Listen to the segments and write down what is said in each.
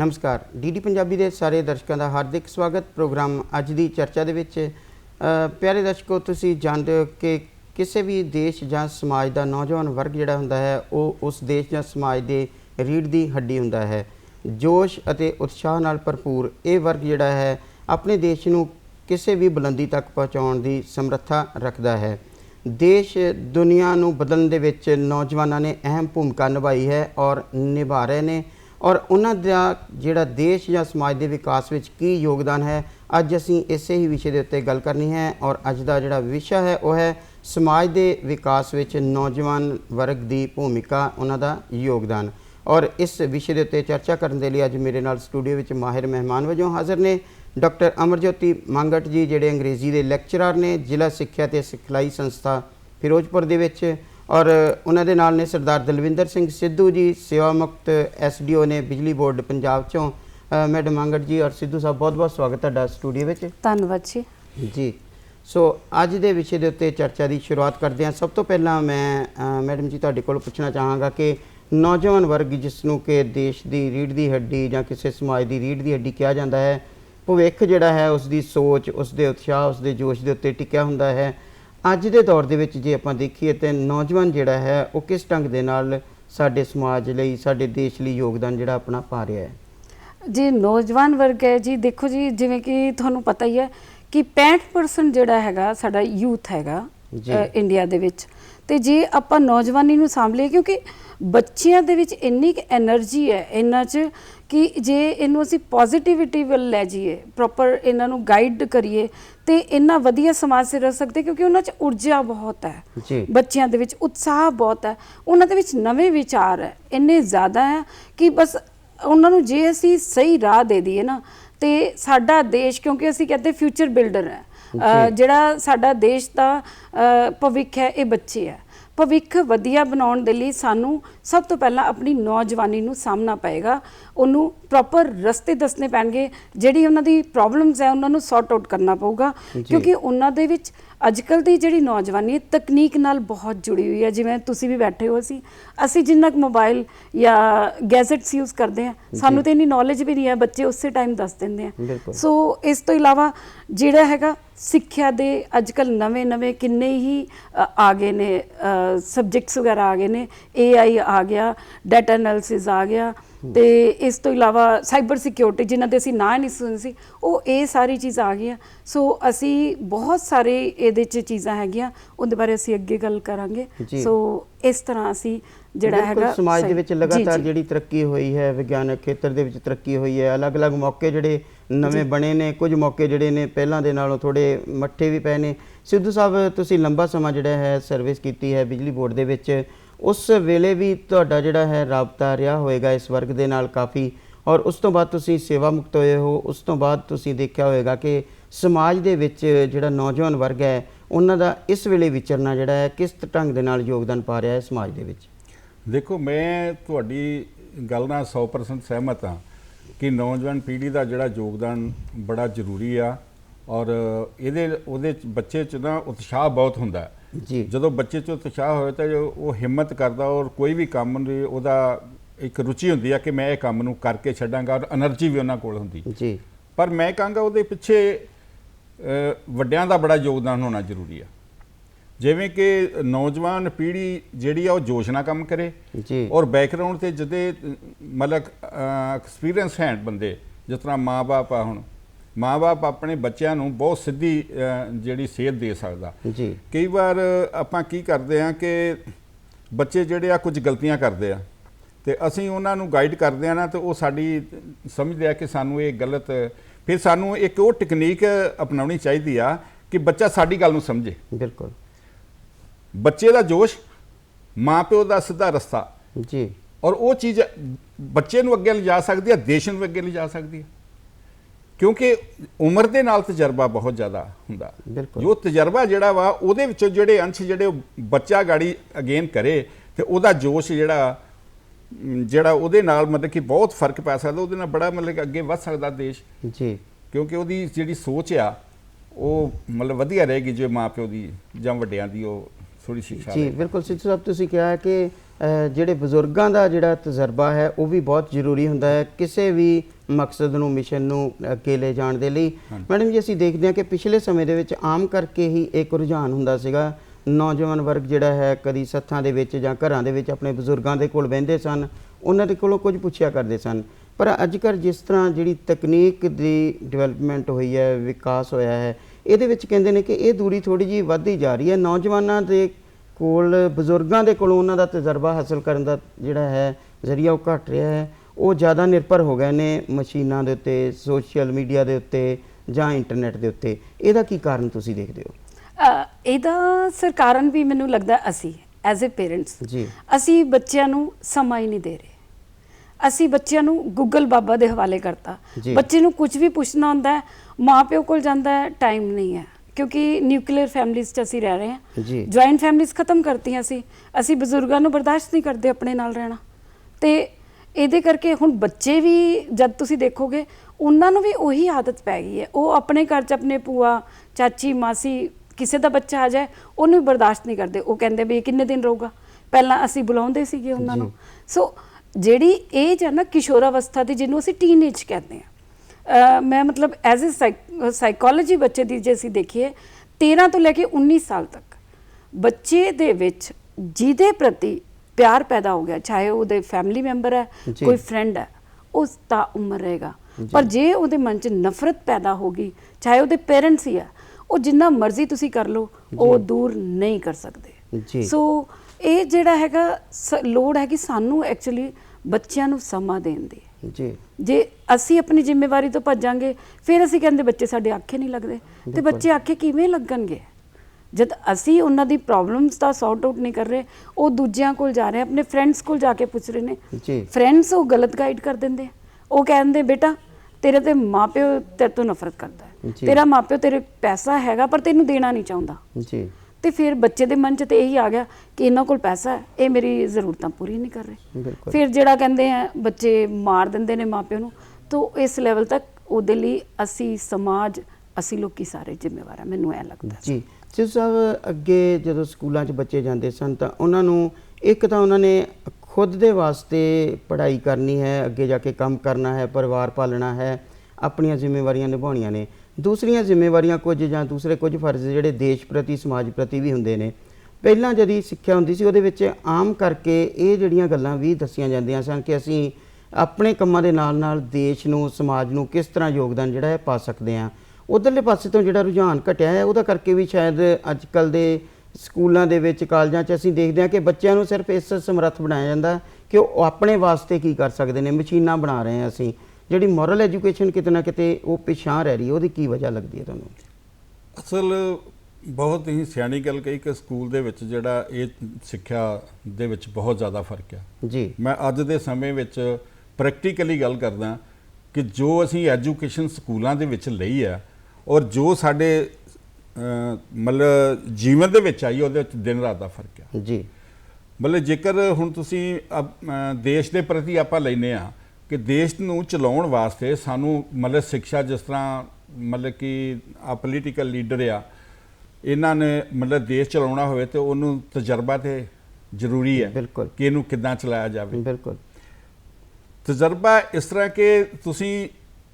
ਨਮਸਕਾਰ। ਡੀਡੀ ਪੰਜਾਬੀ ਦੇ ਸਾਰੇ ਦਰਸ਼ਕਾਂ ਦਾ ਹਾਰਦਿਕ ਸਵਾਗਤ। ਪ੍ਰੋਗਰਾਮ ਅੱਜ ਦੀ ਚਰਚਾ ਦੇ ਵਿੱਚ ਪਿਆਰੇ ਦਰਸ਼ਕੋ, ਤੁਸੀਂ ਜਾਣਦੇ ਹੋ ਕਿ ਕਿਸੇ ਵੀ ਦੇਸ਼ ਜਾਂ ਸਮਾਜ ਦਾ ਨੌਜਵਾਨ ਵਰਗ ਜਿਹੜਾ ਹੁੰਦਾ ਹੈ, ਉਹ ਉਸ ਦੇਸ਼ ਜਾਂ ਸਮਾਜ ਦੇ ਰੀੜ ਦੀ ਹੱਡੀ ਹੁੰਦਾ ਹੈ। ਜੋਸ਼ ਅਤੇ ਉਤਸ਼ਾਹ ਨਾਲ ਭਰਪੂਰ ਇਹ ਵਰਗ ਜਿਹੜਾ ਹੈ, ਆਪਣੇ ਦੇਸ਼ ਨੂੰ ਕਿਸੇ ਵੀ ਬੁਲੰਦੀ ਤੱਕ ਪਹੁੰਚਾਉਣ ਦੀ ਸਮਰੱਥਾ ਰੱਖਦਾ ਹੈ। ਦੇਸ਼ ਦੁਨੀਆ ਨੂੰ ਬਦਲਣ ਦੇ ਵਿੱਚ ਨੌਜਵਾਨਾਂ ਨੇ ਅਹਿਮ ਭੂਮਿਕਾ ਨਿਭਾਈ ਹੈ ਔਰ ਨਿਭਾ ਰਹੇ ਨੇ ਔਰ ਉਹਨਾਂ ਦਾ ਜਿਹੜਾ ਦੇਸ਼ ਜਾਂ ਸਮਾਜ ਦੇ ਵਿਕਾਸ ਵਿੱਚ ਕੀ ਯੋਗਦਾਨ ਹੈ, ਅੱਜ ਅਸੀਂ ਇਸੇ ਹੀ ਵਿਸ਼ੇ ਦੇ ਉੱਤੇ ਗੱਲ ਕਰਨੀ ਹੈ ਔਰ ਅੱਜ ਦਾ ਜਿਹੜਾ ਵਿਸ਼ਾ ਹੈ ਉਹ ਹੈ ਸਮਾਜ ਦੇ ਵਿਕਾਸ ਵਿੱਚ ਨੌਜਵਾਨ ਵਰਗ ਦੀ ਭੂਮਿਕਾ, ਉਹਨਾਂ ਦਾ ਯੋਗਦਾਨ। ਔਰ ਇਸ ਵਿਸ਼ੇ ਦੇ ਉੱਤੇ ਚਰਚਾ ਕਰਨ ਦੇ ਲਈ ਅੱਜ ਮੇਰੇ ਨਾਲ ਸਟੂਡੀਓ ਵਿੱਚ ਮਾਹਿਰ ਮਹਿਮਾਨ ਵਜੋਂ ਹਾਜ਼ਰ ਨੇ ਡਾਕਟਰ ਅਮਰਜੋਤੀ ਮੰਗਟ ਜੀ ਜਿਹੜੇ ਅੰਗਰੇਜ਼ੀ ਦੇ ਲੈਕਚਰਰ ਨੇ ਜ਼ਿਲ੍ਹਾ ਸਿੱਖਿਆ ਤੇ ਸਿਖਲਾਈ ਸੰਸਥਾ ਫਿਰੋਜ਼ਪੁਰ ਦੇ ਵਿੱਚ ਔਰ ਉਹਨਾਂ ਦੇ ਨਾਲ ਨੇ ਸਰਦਾਰ ਦਲਵਿੰਦਰ ਸਿੰਘ ਸਿੱਧੂ ਜੀ ਸੇਵਾ ਮੁਕਤ ਐਸਡੀਓ ਨੇ ਬਿਜਲੀ ਬੋਰਡ ਪੰਜਾਬ ਚੋਂ। ਮੈਡਮ ਮੰਗਟ ਜੀ ਔਰ ਸਿੱਧੂ ਸਾਹਿਬ ਬਹੁਤ ਬਹੁਤ ਸਵਾਗਤ ਤੁਹਾਡਾ ਸਟੂਡੀਓ ਵਿੱਚ। ਧੰਨਵਾਦ ਜੀ। ਜੀ। ਸੋ ਅੱਜ ਦੇ ਵਿਸ਼ੇ ਦੇ ਉੱਤੇ ਚਰਚਾ ਦੀ ਸ਼ੁਰੂਆਤ ਕਰਦੇ ਹਾਂ। ਸਭ ਤੋਂ ਪਹਿਲਾਂ ਮੈਂ ਮੈਡਮ ਜੀ ਤੁਹਾਡੇ ਕੋਲ ਪੁੱਛਣਾ ਚਾਹਾਂਗਾ ਕਿ ਨੌਜਵਾਨ ਵਰਗ ਜਿਸ ਨੂੰ ਕਿ ਦੇਸ਼ ਦੀ ਰੀੜ ਦੀ ਹੱਡੀ ਜਾਂ ਕਿਸੇ ਸਮਾਜ ਦੀ ਰੀੜ ਦੀ ਹੱਡੀ ਕਿਹਾ ਜਾਂਦਾ ਹੈ ਭਵਿੱਖ ਜਿਹੜਾ ਹੈ ਉਸ ਦੀ ਸੋਚ ਉਸ ਦੇ ਉਤਸ਼ਾਹ ਉਸ ਦੇ ਜੋਸ਼ ਦੇ ਉੱਤੇ ਟਿਕਿਆ ਹੁੰਦਾ ਹੈ। ਅੱਜ ਦੇ ਦੌਰ ਦੇ ਵਿੱਚ ਜੇ ਆਪਾਂ ਦੇਖੀਏ ਤੇ ਨੌਜਵਾਨ ਜਿਹੜਾ ਹੈ ਉਹ ਕਿਸ ਢੰਗ ਦੇ ਨਾਲ ਸਾਡੇ ਸਮਾਜ ਲਈ ਸਾਡੇ ਦੇਸ਼ ਲਈ ਯੋਗਦਾਨ ਜਿਹੜਾ ਆਪਣਾ ਪਾ ਰਿਹਾ ਹੈ? ਜੀ ਨੌਜਵਾਨ ਵਰਗ ਹੈ ਜੀ ਦੇਖੋ ਜੀ ਜਿਵੇਂ ਕਿ ਤੁਹਾਨੂੰ ਪਤਾ ਹੀ ਹੈ ਕਿ 65% ਜਿਹੜਾ ਹੈਗਾ ਸਾਡਾ ਯੂਥ ਹੈਗਾ ਇੰਡੀਆ ਦੇ ਵਿੱਚ। ਤੇ ਜੇ ਆਪਾਂ ਨੌਜਵਾਨੀ ਨੂੰ ਸਾਂਭ ਲਈਏ ਕਿਉਂਕਿ ਬੱਚਿਆਂ ਦੇ ਵਿੱਚ ਇੰਨੀ ਕਿ એનર્ਜੀ ਹੈ ਇਹਨਾਂ 'ਚ ਕਿ ਜੇ ਇਹਨੂੰ ਅਸੀਂ ਪੋਜ਼ਿਟਿਵਿਟੀ ਵੱਲ ਲੈ ਜਾਈਏ ਪ੍ਰੋਪਰ ਇਹਨਾਂ ਨੂੰ ਗਾਈਡ ਕਰੀਏ ਤੇ ਇੰਨਾ ਵਧੀਆ ਸਮਾਜ ਸੇ ਰਹਿ ਸਕਦੇ ਕਿਉਂਕਿ ਉਹਨਾਂ 'ਚ ਊਰਜਾ ਬਹੁਤ ਹੈ। ਬੱਚਿਆਂ ਦੇ ਵਿੱਚ ਉਤਸ਼ਾਹ ਬਹੁਤ ਹੈ। ਉਹਨਾਂ ਦੇ ਵਿੱਚ ਨਵੇਂ ਵਿਚਾਰ ਹੈ। ਇੰਨੇ ਜ਼ਿਆਦਾ ਹੈ ਕਿ ਬਸ ਉਹਨਾਂ ਨੂੰ ਜੇ ਅਸੀਂ ਸਹੀ ਰਾਹ ਦੇ ਦਈਏ ਨਾ ਤੇ ਸਾਡਾ ਦੇਸ਼ ਕਿਉਂਕਿ ਅਸੀਂ ਕਹਿੰਦੇ ਫਿਊਚਰ ਬਿਲਡਰ ਹੈ। ਜਿਹੜਾ ਸਾਡਾ ਦੇਸ਼ ਦਾ ਭਵਿੱਖ ਹੈ ਇਹ ਬੱਚੇ ਹੈ। ਭਵਿੱਖ ਵਧੀਆ ਬਣਾਉਣ ਦੇ ਲਈ ਸਾਨੂੰ ਸਭ ਤੋਂ ਪਹਿਲਾਂ ਆਪਣੀ ਨੌਜਵਾਨੀ ਨੂੰ ਸਾਹਮਣਾ ਪਏਗਾ। ਉਹਨੂੰ ਪ੍ਰੋਪਰ ਰਸਤੇ ਦੱਸਣੇ ਪੈਣਗੇ। ਜਿਹੜੀ ਉਹਨਾਂ ਦੀ ਪ੍ਰੋਬਲਮਸ ਹੈ ਉਹਨਾਂ ਨੂੰ ਸੌਰਟ ਆਊਟ ਕਰਨਾ ਪਊਗਾ। ਕਿਉਂਕਿ ਉਹਨਾਂ ਦੇ ਵਿੱਚ ਅੱਜਕੱਲ ਦੀ ਜਿਹੜੀ ਨੌਜਵਾਨੀ ਹੈ ਤਕਨੀਕ ਨਾਲ ਬਹੁਤ ਜੁੜੀ ਹੋਈ ਹੈ। ਜਿਵੇਂ ਤੁਸੀਂ ਵੀ ਬੈਠੇ ਹੋ ਅਸੀਂ ਅਸੀਂ ਜਿੰਨਾ ਕੁ ਮੋਬਾਈਲ ਜਾਂ ਗੈਜਟਸ ਯੂਜ਼ ਕਰਦੇ ਆ ਸਾਨੂੰ ਤੇ ਇੰਨੀ ਨੌਲੇਜ ਵੀ ਨਹੀਂ ਹੈ ਬੱਚੇ ਉਸੇ ਟਾਈਮ ਦੱਸ ਦਿੰਦੇ ਆ। ਸੋ ਇਸ ਤੋਂ ਇਲਾਵਾ ਜਿਹੜਾ ਹੈਗਾ ਸਿੱਖਿਆ ਦੇ ਅੱਜਕੱਲ ਨਵੇਂ-ਨਵੇਂ ਕਿੰਨੇ ਹੀ ਆ ਗਏ ਨੇ ਸਬਜੈਕਟਸ ਵਗੈਰਾ ਆ ਗਏ ਨੇ। AI ਆ ਗਿਆ ਡਾਟਾ ਐਨਾਲਿਸਿਸ ਆ ਗਿਆ ਤੇ ਇਸ ਤੋਂ ਇਲਾਵਾ ਸਾਈਬਰ ਸਿਕਿਉਰਿਟੀ ਜਿਨ੍ਹਾਂ ਦੇ ਅਸੀਂ ਨਾਂ ਨਹੀਂ ਸੁਣੇ ਸੀ ਉਹ ਇਹ ਸਾਰੀ ਚੀਜ਼ ਆ ਗਈਆਂ। ਸੋ ਅਸੀਂ ਬਹੁਤ ਸਾਰੇ ਇਹਦੇ 'ਚ ਚੀਜ਼ਾਂ ਹੈਗੀਆਂ ਉਹਦੇ ਬਾਰੇ ਅਸੀਂ ਅੱਗੇ ਗੱਲ ਕਰਾਂਗੇ। ਸੋ ਇਸ ਤਰ੍ਹਾਂ ਅਸੀਂ ਜਿਹੜਾ ਹੈਗਾ ਸਮਾਜ ਦੇ ਵਿੱਚ ਲਗਾਤਾਰ। ਜਿਹੜੀ ਤਰੱਕੀ ਹੋਈ ਹੈ ਵਿਗਿਆਨਕ ਖੇਤਰ ਦੇ ਵਿੱਚ ਤਰੱਕੀ ਹੋਈ ਹੈ ਅਲੱਗ-ਅਲੱਗ ਮੌਕੇ ਜਿਹੜੇ ਨਵੇਂ ਬਣੇ ਨੇ ਕੁਝ ਮੌਕੇ ਜਿਹੜੇ ਨੇ ਪਹਿਲਾਂ ਦੇ ਨਾਲੋਂ ਥੋੜੇ ਮੱਠੇ ਵੀ ਪਏ ਨੇ। ਸਿੱਧੂ ਸਾਹਿਬ ਤੁਸੀਂ ਲੰਬਾ ਸਮਾਂ ਜਿਹੜਾ ਹੈ ਸਰਵਿਸ ਕੀਤੀ ਹੈ ਬਿਜਲੀ ਬੋਰਡ ਦੇ ਵਿੱਚ ਉਸ ਵੇਲੇ ਵੀ ਤੁਹਾਡਾ ਜਿਹੜਾ ਹੈ ਰਾਬਤਾ ਰਿਹਾ ਹੋਵੇਗਾ ਇਸ ਵਰਗ ਦੇ ਨਾਲ ਕਾਫੀ। ਔਰ ਉਸ ਤੋਂ ਬਾਅਦ ਤੁਸੀਂ ਸੇਵਾ ਮੁਕਤ ਹੋਏ ਹੋ। ਉਸ ਤੋਂ ਬਾਅਦ ਤੁਸੀਂ ਦੇਖਿਆ ਹੋਵੇਗਾ ਕਿ ਸਮਾਜ ਦੇ ਵਿੱਚ ਜਿਹੜਾ ਨੌਜਵਾਨ ਵਰਗ ਹੈ, ਉਹਨਾਂ ਦਾ ਇਸ ਵੇਲੇ ਵਿਚਰਨਾ ਜਿਹੜਾ ਹੈ, ਕਿਸ ਢੰਗ ਦੇ ਨਾਲ ਯੋਗਦਾਨ ਪਾ ਰਿਹਾ ਹੈ ਸਮਾਜ ਦੇ ਵਿੱਚ? ਦੇਖੋ, ਮੈਂ ਤੁਹਾਡੀ ਗੱਲ ਨਾਲ 100% ਸਹਿਮਤ ਹਾਂ ਕਿ ਨੌਜਵਾਨ ਪੀੜ੍ਹੀ ਦਾ ਜਿਹੜਾ ਯੋਗਦਾਨ ਬੜਾ ਜ਼ਰੂਰੀ ਆ। ਔਰ ਇਹਦੇ, ਉਹਦੇ ਚ, ਬੱਚੇ ਚ ਨਾ ਉਤਸ਼ਾਹ ਬਹੁਤ ਹੁੰਦਾ ਹੈ। ਜੀ। ਜਦੋਂ ਬੱਚੇ 'ਚ ਉਤਸ਼ਾਹ ਹੋਏ ਤਾਂ ਉਹ ਹਿੰਮਤ ਕਰਦਾ ਔਰ ਕੋਈ ਵੀ ਕੰਮ ਨੂੰ ਉਹਦਾ ਇੱਕ ਰੁਚੀ ਹੁੰਦੀ ਆ ਕਿ ਮੈਂ ਇਹ ਕੰਮ ਨੂੰ ਕਰਕੇ ਛੱਡਾਂਗਾ ਔਰ એનર્ਜੀ ਵੀ ਉਹਨਾਂ ਕੋਲ ਹੁੰਦੀ। ਜੀ। ਪਰ ਮੈਂ ਕਹਾਂਗਾ ਉਹਦੇ ਪਿੱਛੇ ਵੱਡਿਆਂ ਦਾ ਬੜਾ ਯੋਗਦਾਨ ਹੋਣਾ ਜ਼ਰੂਰੀ ਆ। ਜਿਵੇਂ ਕਿ ਨੌਜਵਾਨ ਪੀੜ੍ਹੀ ਜਿਹੜੀ ਆ ਉਹ ਜੋਸ਼ ਨਾਲ ਕੰਮ ਕਰੇ ਜੀ। ਔਰ ਬੈਕਗ੍ਰਾਉਂਡ ਤੇ ਜਿਹਦੇ ਮਤਲਬ ਐਕਸਪੀਰੀਅੰਸ ਹੈ ਬੰਦੇ ਜਿਸ ਤਰ੍ਹਾਂ ਮਾਪੇ ਆ ਹੁਣ ਮਾਪੇ ਆਪਣੇ ਬੱਚਿਆਂ ਨੂੰ ਬਹੁਤ ਸਿੱਧੀ ਜਿਹੜੀ ਸੇਧ ਦੇ ਸਕਦਾ। ਜੀ। ਕਈ ਵਾਰ ਆਪਾਂ ਕੀ ਕਰਦੇ ਆ ਕਿ ਬੱਚੇ ਜਿਹੜੇ ਆ ਕੁਝ ਗਲਤੀਆਂ ਕਰਦੇ ਆ ਤੇ ਅਸੀਂ ਉਹਨਾਂ ਨੂੰ ਗਾਈਡ ਕਰਦੇ ਆ ਨਾ ਤੇ ਉਹ ਸਾਡੀ ਸਮਝਦੇ ਆ ਕਿ ਸਾਨੂੰ ਇਹ ਗਲਤ ਫਿਰ ਸਾਨੂੰ ਇੱਕ ਉਹ ਟੈਕਨੀਕ ਅਪਣਾਉਣੀ ਚਾਹੀਦੀ ਆ ਕਿ ਬੱਚਾ ਸਾਡੀ ਗੱਲ ਨੂੰ ਸਮਝੇ। ਬਿਲਕੁਲ। ਬੱਚੇ ਦਾ ਜੋਸ਼ ਮਾਪਿਓ ਦਾ ਸਿੱਧਾ ਰਸਤਾ। ਜੀ। ਔਰ ਉਹ ਚੀਜ਼ ਬੱਚੇ ਨੂੰ ਅੱਗੇ ਲਿਜਾ ਸਕਦੀ ਹੈ ਦੇਸ਼ ਨੂੰ ਅੱਗੇ ਲਿਜਾ ਸਕਦੀ ਹੈ ਕਿਉਂਕਿ ਉਮਰ ਦੇ ਨਾਲ ਤਜਰਬਾ ਬਹੁਤ ਜ਼ਿਆਦਾ ਹੁੰਦਾ। ਜੋ ਤਜਰਬਾ ਜਿਹੜਾ ਵਾ ਉਹਦੇ ਵਿੱਚੋਂ ਜਿਹੜੇ ਅੰਸ਼ ਜਿਹੜੇ ਬੱਚਾ ਗਾੜੀ ਅਗੇਨ ਕਰੇ ਤੇ ਉਹਦਾ ਜੋਸ਼ ਜਿਹੜਾ ਜਿਹੜਾ ਉਹਦੇ ਨਾਲ ਮਤਲਬ ਕਿ ਬਹੁਤ ਫ਼ਰਕ ਪੈ ਸਕਦਾ ਉਹਦੇ ਨਾਲ ਬੜਾ ਮਤਲਬ ਕਿ ਅੱਗੇ ਵੱਧ ਸਕਦਾ ਦੇਸ਼। ਜੀ। ਕਿਉਂਕਿ ਉਹਦੀ ਜਿਹੜੀ ਸੋਚ ਆ ਉਹ ਮਤਲਬ ਵਧੀਆ ਰਹੇਗੀ ਜੇ ਮਾਪਿਓ ਦੀ ਜਾਂ ਵੱਡਿਆਂ ਦੀ ਉਹ ਥੋੜੀ ਸਿੱਖਿਆ ਜੀ ਬਿਲਕੁਲ। ਸਿੱਧੂ ਸਾਹਿਬ ਤੁਸੀਂ ਕਿਹਾ ਕਿ ਜਿਹੜੇ ਬਜ਼ੁਰਗਾਂ ਦਾ ਜਿਹੜਾ ਤਜਰਬਾ ਹੈ ਉਹ ਵੀ ਬਹੁਤ ਜ਼ਰੂਰੀ ਹੁੰਦਾ ਹੈ ਕਿਸੇ ਵੀ ਮਕਸਦ ਨੂੰ ਮਿਸ਼ਨ ਨੂੰ ਅੱਗੇ ਲੈ ਜਾਣ ਦੇ ਲਈ। ਮੈਡਮ ਜੀ ਅਸੀਂ ਦੇਖਦੇ ਹਾਂ ਕਿ ਪਿਛਲੇ ਸਮੇਂ ਦੇ ਵਿੱਚ ਆਮ ਕਰਕੇ ਹੀ ਇੱਕ ਰੁਝਾਨ ਹੁੰਦਾ ਸੀਗਾ। ਨੌਜਵਾਨ ਵਰਗ ਜਿਹੜਾ ਹੈ ਕਦੀ ਸੱਥਾਂ ਦੇ ਵਿੱਚ ਜਾਂ ਘਰਾਂ ਦੇ ਵਿੱਚ ਆਪਣੇ ਬਜ਼ੁਰਗਾਂ ਦੇ ਕੋਲ ਬਹਿੰਦੇ ਸਨ ਉਹਨਾਂ ਦੇ ਕੋਲੋਂ ਕੁਝ ਪੁੱਛਿਆ ਕਰਦੇ ਸਨ। ਪਰ ਅੱਜ ਕੱਲ੍ਹ ਜਿਸ ਤਰ੍ਹਾਂ ਜਿਹੜੀ ਤਕਨੀਕ ਦੀ ਡਿਵੈਲਪਮੈਂਟ ਹੋਈ ਹੈ ਵਿਕਾਸ ਹੋਇਆ ਹੈ ਇਹਦੇ ਵਿੱਚ ਕਹਿੰਦੇ ਨੇ ਕਿ ਇਹ ਦੂਰੀ ਥੋੜੀ ਜਿਹੀ ਵੱਧਦੀ ਜਾ ਰਹੀ ਹੈ। ਨੌਜਵਾਨਾਂ ਦੇ ਕੋਲ ਬਜ਼ੁਰਗਾਂ ਦੇ ਕੋਲੋਂ ਉਹਨਾਂ ਦਾ ਤਜਰਬਾ ਹਾਸਲ ਕਰਨ ਦਾ ਜਿਹੜਾ ਹੈ ਜ਼ਰੀਆ ਉਹ ਘਟ ਰਿਹਾ ਹੈ। ਉਹ ਜ਼ਿਆਦਾ ਨਿਰਭਰ ਹੋ ਗਏ ਨੇ ਮਸ਼ੀਨਾਂ ਦੇ ਉੱਤੇ ਸੋਸ਼ਲ ਮੀਡੀਆ ਦੇ ਉੱਤੇ ਜਾਂ ਇੰਟਰਨੈਟ ਦੇ ਉੱਤੇ। ਇਹਦਾ ਕੀ ਕਾਰਨ ਤੁਸੀਂ ਦੇਖਦੇ ਹੋ? ਇਹਦਾ ਸਰ ਕਾਰਨ ਵੀ ਮੈਨੂੰ ਲੱਗਦਾ ਅਸੀਂ ਐਜ਼ ਅ ਪੇਰੈਂਟਸ ਜੀ। ਅਸੀਂ ਬੱਚਿਆਂ ਨੂੰ ਸਮਾਂ ਹੀ ਨਹੀਂ ਦੇ ਰਹੇ। ਅਸੀਂ ਬੱਚਿਆਂ ਨੂੰ ਗੂਗਲ ਬਾਬਾ ਦੇ ਹਵਾਲੇ ਕਰਤਾ। ਬੱਚੇ ਨੂੰ ਕੁਝ ਵੀ ਪੁੱਛਣਾ ਹੁੰਦਾ ਹੈ ਮਾਪਿਓ ਕੋਲ ਜਾਂਦਾ ਹੈ ਟਾਈਮ ਨਹੀਂ ਹੈ। ਕਿਉਂਕਿ ਨਿਊਕਲੀਅਰ ਫੈਮਿਲੀਜ਼ 'ਚ ਅਸੀਂ ਰਹਿ ਰਹੇ ਹਾਂ। ਜੀ। ਜੁਆਇੰਟ ਫੈਮਿਲੀਜ਼ ਖਤਮ ਕਰਤੀਆਂ ਸੀ। ਅਸੀਂ ਬਜ਼ੁਰਗਾਂ ਨੂੰ ਬਰਦਾਸ਼ਤ ਨਹੀਂ ਕਰਦੇ ਆਪਣੇ ਨਾਲ ਰਹਿਣਾ। ਤੇ ਇਹਦੇ ਕਰਕੇ ਹੁਣ ਬੱਚੇ ਵੀ ਜਦ ਤੁਸੀਂ ਦੇਖੋਗੇ ਉਹਨਾਂ ਨੂੰ ਵੀ ਉਹੀ ਆਦਤ ਪੈ ਗਈ ਹੈ। ਉਹ ਆਪਣੇ ਘਰ 'ਚ ਆਪਣੇ ਭੂਆ ਚਾਚੀ ਮਾਸੀ ਕਿਸੇ ਦਾ ਬੱਚਾ ਆ ਜਾਏ ਉਹਨੂੰ ਵੀ ਬਰਦਾਸ਼ਤ ਨਹੀਂ ਕਰਦੇ। ਉਹ ਕਹਿੰਦੇ ਵੀ ਇਹ ਕਿੰਨੇ ਦਿਨ ਰਹੂਗਾ? ਪਹਿਲਾਂ ਅਸੀਂ ਬੁਲਾਉਂਦੇ ਸੀਗੇ ਉਹਨਾਂ ਨੂੰ। ਸੋ ਜਿਹੜੀ ਏਜ ਹੈ ਨਾ ਕਿਸ਼ੋਰ ਅਵਸਥਾ ਦੀ ਜਿਹਨੂੰ ਅਸੀਂ ਟੀਨੇਜ ਕਹਿੰਦੇ ਆ ਮੈਂ ਮਤਲਬ ਐਜ਼ ਅ ਸਾਈਕੋਲੋਜੀ ਬੱਚੇ ਦੀ ਜੇ ਅਸੀਂ ਦੇਖੀਏ 13 ਤੋਂ ਲੈ ਕੇ 19 ਸਾਲ ਤੱਕ ਬੱਚੇ ਦੇ ਵਿੱਚ ਜਿਹਦੇ ਪ੍ਰਤੀ ਪਿਆਰ ਪੈਦਾ ਹੋ ਗਿਆ ਚਾਹੇ ਉਹਦੇ ਫੈਮਿਲੀ ਮੈਂਬਰ ਹੈ। ਕੋਈ ਫਰੈਂਡ ਹੈ ਉਸ ਦਾ ਉਮਰ ਰਹੇਗਾ। ਪਰ ਜੇ ਉਹਦੇ ਮਨ 'ਚ ਨਫ਼ਰਤ ਪੈਦਾ ਹੋ ਗਈ ਚਾਹੇ ਉਹਦੇ ਪੇਰੈਂਟਸ ਹੀ ਆ ਉਹ ਜਿੰਨਾ ਮਰਜ਼ੀ ਤੁਸੀਂ ਕਰ ਲਓ ਉਹ ਦੂਰ ਨਹੀਂ ਕਰ ਸਕਦੇ। ਸੋ ਇਹ ਜਿਹੜਾ ਹੈਗਾ ਲੋੜ ਹੈ ਕਿ ਸਾਨੂੰ ਐਕਚੁਅਲੀ ਬੱਚਿਆਂ ਨੂੰ ਸਮਾਂ ਦੇਣ ਦੀ। ਜੀ। ਜੇ ਅਸੀਂ ਆਪਣੀ ਜ਼ਿੰਮੇਵਾਰੀ ਤੋਂ ਭੱਜਾਂਗੇ ਫਿਰ ਅਸੀਂ ਕਹਿੰਦੇ ਬੱਚੇ ਸਾਡੇ ਆਖੇ ਨਹੀਂ ਲੱਗਦੇ। ਤੇ ਬੱਚੇ ਆਖੇ ਕਿਵੇਂ ਲੱਗਣਗੇ? ਜਦ ਅਸੀਂ ਉਹਨਾਂ ਦੀ ਪ੍ਰੋਬਲਮਸ ਦਾ ਸੌਰਟ ਆਊਟ ਨਹੀਂ ਕਰ ਰਹੇ ਉਹ ਦੂਜਿਆਂ ਕੋਲ ਜਾ ਰਹੇ ਆਪਣੇ ਫਰੈਂਡਸ ਕੋਲ ਜਾ ਕੇ ਪੁੱਛ ਰਹੇ ਨੇ। ਜੀ। ਫਰੈਂਡਸ ਉਹ ਗਲਤ ਗਾਈਡ ਕਰ ਦਿੰਦੇ। ਉਹ ਕਹਿੰਦੇ ਬੇਟਾ ਤੇਰੇ ਤੇ ਮਾਪਿਓ ਤੇਰੇ ਤੋਂ ਨਫ਼ਰਤ ਕਰਦਾ ਹੈ। ਤੇਰਾ ਮਾਪਿਓ ਤੇਰੇ ਪੈਸਾ ਹੈਗਾ ਪਰ ਤੈਨੂੰ ਦੇਣਾ ਨਹੀਂ ਚਾਹੁੰਦਾ। ਜੀ। ਤੇ ਫਿਰ ਬੱਚੇ ਦੇ ਮਨ 'ਚ ਤੇ ਇਹੀ ਆ ਗਿਆ ਕਿ ਇਹਨਾਂ ਕੋਲ ਪੈਸਾ ਹੈ ਇਹ ਮੇਰੀ ਜ਼ਰੂਰਤਾਂ ਪੂਰੀ ਨਹੀਂ ਕਰ ਰਹੇ। ਬਿਲਕੁਲ। ਫਿਰ ਜਿਹੜਾ ਕਹਿੰਦੇ ਆ ਬੱਚੇ ਮਾਰ ਦਿੰਦੇ ਨੇ ਮਾਪਿਆਂ ਨੂੰ ਤੋਂ ਇਸ ਲੈਵਲ ਤੱਕ ਉਹਦੇ ਲਈ ਅਸੀਂ ਸਮਾਜ ਅਸੀਂ ਲੋਕੀ ਸਾਰੇ ਜ਼ਿੰਮੇਵਾਰ ਆ ਮੈਨੂੰ ਐ ਲੱਗਦਾ। ਜੀ ਸਿਰ ਸਾਹਿਬ ਅੱਗੇ ਜਦੋਂ ਸਕੂਲਾਂ 'ਚ ਬੱਚੇ ਜਾਂਦੇ ਸਨ ਤਾਂ ਉਹਨਾਂ ਨੂੰ ਇੱਕ ਤਾਂ ਉਹਨਾਂ ਨੇ ਖੁਦ ਦੇ ਵਾਸਤੇ ਪੜ੍ਹਾਈ ਕਰਨੀ ਹੈ ਅੱਗੇ ਜਾ ਕੇ ਕੰਮ ਕਰਨਾ ਹੈ ਪਰਿਵਾਰ ਪਾਲਣਾ ਹੈ ਆਪਣੀਆਂ ਜ਼ਿੰਮੇਵਾਰੀਆਂ ਨਿਭਾਉਣੀਆਂ ਨੇ। ਦੂਸਰੀਆਂ ਜ਼ਿੰਮੇਵਾਰੀਆਂ ਕੁਝ ਜਾਂ ਦੂਸਰੇ ਕੁਝ ਫਰਜ਼ ਜਿਹੜੇ ਦੇਸ਼ ਪ੍ਰਤੀ, ਸਮਾਜ ਪ੍ਰਤੀ ਵੀ ਹੁੰਦੇ ਨੇ। ਪਹਿਲਾਂ ਜਿਹੜੀ ਸਿੱਖਿਆ ਹੁੰਦੀ ਸੀ, ਉਹਦੇ ਵਿੱਚ ਆਮ ਕਰਕੇ ਇਹ ਜਿਹੜੀਆਂ ਗੱਲਾਂ ਵੀ ਦੱਸੀਆਂ ਜਾਂਦੀਆਂ ਸਨ ਕਿ ਅਸੀਂ ਆਪਣੇ ਕੰਮਾਂ ਦੇ ਨਾਲ ਨਾਲ ਦੇਸ਼ ਨੂੰ, ਸਮਾਜ ਨੂੰ ਕਿਸ ਤਰ੍ਹਾਂ ਯੋਗਦਾਨ ਜਿਹੜਾ ਹੈ ਪਾ ਸਕਦੇ ਹਾਂ। ਉਧਰਲੇ ਪਾਸੇ ਤੋਂ ਜਿਹੜਾ ਰੁਝਾਨ ਘਟਿਆ ਹੈ, ਉਹਦਾ ਕਰਕੇ ਵੀ ਸ਼ਾਇਦ ਅੱਜ ਕੱਲ ਦੇ ਸਕੂਲਾਂ ਦੇ ਵਿੱਚ, ਕਾਲਜਾਂ 'ਚ ਅਸੀਂ ਦੇਖਦੇ ਹਾਂ ਕਿ ਬੱਚਿਆਂ ਨੂੰ ਸਿਰਫ ਇਸ ਸਮਰੱਥ ਬਣਾਇਆ ਜਾਂਦਾ ਕਿ ਉਹ ਆਪਣੇ ਵਾਸਤੇ ਕੀ ਕਰ ਸਕਦੇ ਨੇ, ਮਸ਼ੀਨਾਂ ਬਣਾ ਰਹੇ ਹਾਂ ਅਸੀਂ। ਜਿਹੜੀ ਮੋਰਲ ਐਜੂਕੇਸ਼ਨ ਕਿਤੇ ਨਾ ਕਿਤੇ ਉਹ ਪਿਛਾਂ ਰਹਿ ਰਹੀ ਹੈ ਉਹਦੀ ਕੀ ਵਜ੍ਹਾ ਲੱਗਦੀ ਹੈ ਤੁਹਾਨੂੰ? ਅਸਲ ਬਹੁਤ ਹੀ ਸਿਆਣੀ ਗੱਲ ਕਹੀ ਕਿ ਸਕੂਲ ਦੇ ਵਿੱਚ ਜਿਹੜਾ ਇਹ ਸਿੱਖਿਆ ਦੇ ਵਿੱਚ ਬਹੁਤ ਜ਼ਿਆਦਾ ਫ਼ਰਕ ਆ ਜੀ। ਮੈਂ ਅੱਜ ਦੇ ਸਮੇਂ ਵਿੱਚ ਪ੍ਰੈਕਟੀਕਲੀ ਗੱਲ ਕਰਦਾ ਕਿ ਜੋ ਅਸੀਂ ਐਜੂਕੇਸ਼ਨ ਸਕੂਲਾਂ ਦੇ ਵਿੱਚ ਲਈ ਆ ਔਰ ਜੋ ਸਾਡੇ ਮਤਲਬ ਜੀਵਨ ਦੇ ਵਿੱਚ ਆਈ ਉਹਦੇ ਵਿੱਚ ਦਿਨ ਰਾਤ ਦਾ ਫ਼ਰਕ ਆ ਜੀ। ਮਤਲਬ ਜੇਕਰ ਹੁਣ ਤੁਸੀਂ ਦੇਸ਼ ਦੇ ਪ੍ਰਤੀ ਆਪਾਂ ਲੈਨੇ ਆ ਕਿ ਦੇਸ਼ ਨੂੰ ਚਲਾਉਣ ਵਾਸਤੇ ਸਾਨੂੰ ਮਤਲਬ ਸਿੱਖਿਆ ਜਿਸ ਤਰ੍ਹਾਂ ਮਤਲਬ ਕਿ ਆ ਪੋਲੀਟੀਕਲ ਲੀਡਰ ਆ ਇਹਨਾਂ ਨੇ ਮਤਲਬ ਦੇਸ਼ ਚਲਾਉਣਾ ਹੋਵੇ ਤੇ ਉਹਨੂੰ ਤਜਰਬਾ ਤੇ ਜ਼ਰੂਰੀ ਹੈ ਬਿਲਕੁਲ। ਕਿ ਇਹਨੂੰ ਕਿੱਦਾਂ ਚਲਾਇਆ ਜਾਵੇ। ਬਿਲਕੁਲ। ਤਜਰਬਾ ਇਸ ਤਰ੍ਹਾਂ ਕਿ ਤੁਸੀਂ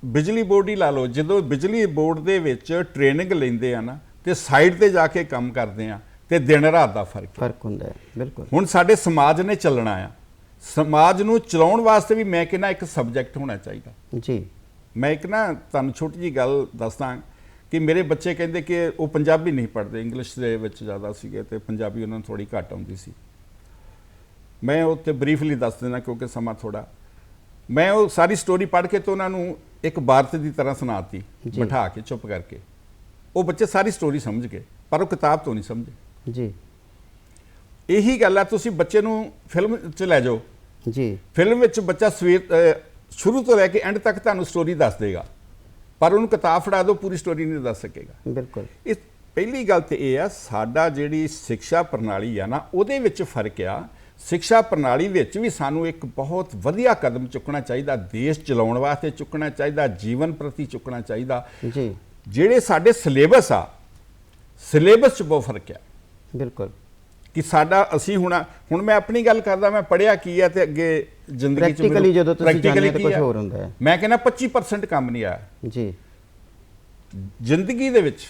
ਬਿਜਲੀ ਬੋਰਡ ਹੀ ਲਾ ਲਓ ਜਦੋਂ ਬਿਜਲੀ ਬੋਰਡ ਦੇ ਵਿੱਚ ਟ੍ਰੇਨਿੰਗ ਲੈਂਦੇ ਆ ਨਾ ਤੇ ਸਾਈਡ ਤੇ ਜਾ ਕੇ ਕੰਮ ਕਰਦੇ ਆ ਤੇ ਦਿਨ ਰਾਤ ਦਾ ਫ਼ਰਕ ਫ਼ਰਕ ਹੁੰਦਾ ਹੈ ਬਿਲਕੁਲ। ਹੁਣ ਸਾਡੇ ਸਮਾਜ ਨੇ ਚੱਲਣਾ ਆ। ਸਮਾਜ ਨੂੰ ਚਲਾਉਣ ਵਾਸਤੇ ਵੀ ਮੈਂ ਕਹਿੰਦਾ ਇੱਕ ਸਬਜੈਕਟ ਹੋਣਾ ਚਾਹੀਦਾ। ਜੀ। ਮੈਂ ਇੱਕ ਨਾ ਤੁਹਾਨੂੰ ਛੋਟੀ ਜੀ ਗੱਲ ਦੱਸਦਾ ਕਿ ਮੇਰੇ ਬੱਚੇ ਕਹਿੰਦੇ ਕਿ ਉਹ ਪੰਜਾਬੀ ਨਹੀਂ ਪੜ੍ਹਦੇ ਇੰਗਲਿਸ਼ ਦੇ ਵਿੱਚ ਜ਼ਿਆਦਾ ਸੀਗੇ ਤੇ ਪੰਜਾਬੀ ਉਹਨਾਂ ਨੂੰ ਥੋੜੀ ਘੱਟ ਆਉਂਦੀ ਸੀ। ਮੈਂ ਉਹ ਤੇ ਬਰੀਫਲੀ ਦੱਸ ਦੇਣਾ ਕਿਉਂਕਿ ਸਮਾਂ ਥੋੜਾ ਮੈਂ ਉਹ ਸਾਰੀ ਸਟੋਰੀ ਪੜ੍ਹ ਕੇ ਤੇ ਉਹਨਾਂ ਨੂੰ ਇੱਕ ਬਾਰਤ ਦੀ ਤਰ੍ਹਾਂ ਸੁਣਾਤੀ। ਬਿਠਾ ਕੇ ਚੁੱਪ ਕਰਕੇ। ਉਹ ਬੱਚੇ ਸਾਰੀ ਸਟੋਰੀ ਸਮਝ ਗਏ ਪਰ ਉਹ ਕਿਤਾਬ ਤੋਂ ਨਹੀਂ ਸਮਝੇ। ਜੀ। ਇਹੀ ਗੱਲ ਆ ਤੁਸੀਂ ਬੱਚੇ ਨੂੰ ਫਿਲਮ 'ਚ ਲੈ ਜਾਓ। ਜੀ। ਫਿਲਮ ਵਿੱਚ ਬੱਚਾ ਸਵੇਰ ਸ਼ੁਰੂ ਤੋਂ ਲੈ ਕੇ ਐਂਡ ਤੱਕ ਤੁਹਾਨੂੰ ਸਟੋਰੀ ਦੱਸ ਦੇਗਾ। ਪਰ ਉਹਨੂੰ ਕਿਤਾਬ ਫੜਾ ਦਿਓ ਪੂਰੀ ਸਟੋਰੀ ਨਹੀਂ ਦੱਸ ਸਕੇਗਾ। ਬਿਲਕੁਲ। ਇਹ ਪਹਿਲੀ ਗੱਲ ਤੇ ਇਹ ਆ ਸਾਡਾ ਜਿਹੜੀ ਸਿੱਖਿਆ ਪ੍ਰਣਾਲੀ ਆ ਨਾ ਉਹਦੇ ਵਿੱਚ ਫ਼ਰਕ ਆ। ਸਿੱਖਿਆ ਪ੍ਰਣਾਲੀ ਵਿੱਚ ਵੀ ਸਾਨੂੰ ਇੱਕ ਬਹੁਤ ਵਧੀਆ ਕਦਮ ਚੁੱਕਣਾ ਚਾਹੀਦਾ ਦੇਸ਼ ਚਲਾਉਣ ਵਾਸਤੇ ਚੁੱਕਣਾ ਚਾਹੀਦਾ ਜੀਵਨ ਪ੍ਰਤੀ ਚੁੱਕਣਾ ਚਾਹੀਦਾ। ਜੀ। ਜਿਹੜੇ ਸਾਡੇ ਸਿਲੇਬਸ ਆ ਸਿਲੇਬਸ 'ਚ ਬਹੁਤ ਫ਼ਰਕ ਆ। ਬਿਲਕੁਲ। ਕਿ ਸਾਡਾ ਅਸੀਂ ਹੁਣ ਹੁਣ ਮੈਂ ਆਪਣੀ ਗੱਲ ਕਰਦਾ ਮੈਂ ਪੜਿਆ ਕੀ ਆ ਤੇ ਅੱਗੇ ਜ਼ਿੰਦਗੀ 'ਚ Practically ਜਦੋਂ ਤੁਸੀਂ ਜਾਂਦੇ ਹੋ ਤਾਂ ਕੀ ਕੁਛ ਆ? ਹੋਰ ਹੁੰਦਾ ਹੈ। ਮੈਂ ਕਹਿੰਦਾ 25% ਕੰਮ ਨਹੀਂ ਆਇਆ ਜੀ ਜ਼ਿੰਦਗੀ ਦੇ ਵਿੱਚ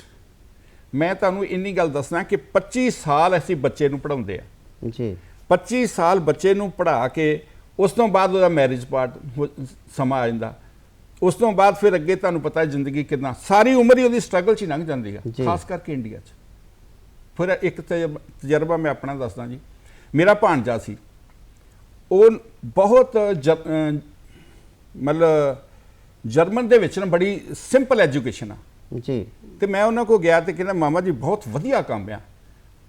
ਮੈਂ ਤੁਹਾਨੂੰ ਇੰਨੀ ਗੱਲ ਦੱਸਣਾ ਕਿ 25 ਸਾਲ ਅਸੀਂ ਬੱਚੇ ਨੂੰ ਪੜਾਉਂਦੇ ਆ ਜੀ 25 ਸਾਲ ਬੱਚੇ ਨੂੰ ਪੜ੍ਹਾ ਕੇ ਉਸ ਤੋਂ ਬਾਅਦ ਉਹਦਾ ਮੈਰਿਜ ਪਾਰਟ ਸਮਾਂ ਆ ਜਾਂਦਾ ਉਸ ਤੋਂ ਬਾਅਦ ਫਿਰ ਅੱਗੇ ਤੁਹਾਨੂੰ ਪਤਾ ਹੈ ਜ਼ਿੰਦਗੀ ਕਿੰਨਾ ਸਾਰੀ ਉਮਰ ਹੀ ਉਹਦੀ ਸਟਰਗਲ 'ਚ ਹੀ ਲੰਘ ਜਾਂਦੀ ਹੈ ਜੀ। ਖਾਸ ਕਰਕੇ ਇੰਡੀਆ 'ਚ ਫਿਰ ਇੱਕ ਤਜਰਬਾ ਮੈਂ ਆਪਣਾ ਦੱਸਦਾ ਜੀ। ਮੇਰਾ ਭਾਣਜਾ ਸੀ। ਉਹ ਬਹੁਤ ਮਤਲਬ ਜਰਮਨ ਦੇ ਵਿੱਚ ਨਾ ਬੜੀ ਸਿੰਪਲ ਐਜੂਕੇਸ਼ਨ ਆ। ਜੀ। ਤੇ ਮੈਂ ਉਹਨਾਂ ਕੋ ਗਿਆ ਤੇ ਕਹਿੰਦਾ ਮਾਮਾ ਜੀ ਬਹੁਤ ਵਧੀਆ ਕੰਮ ਆ।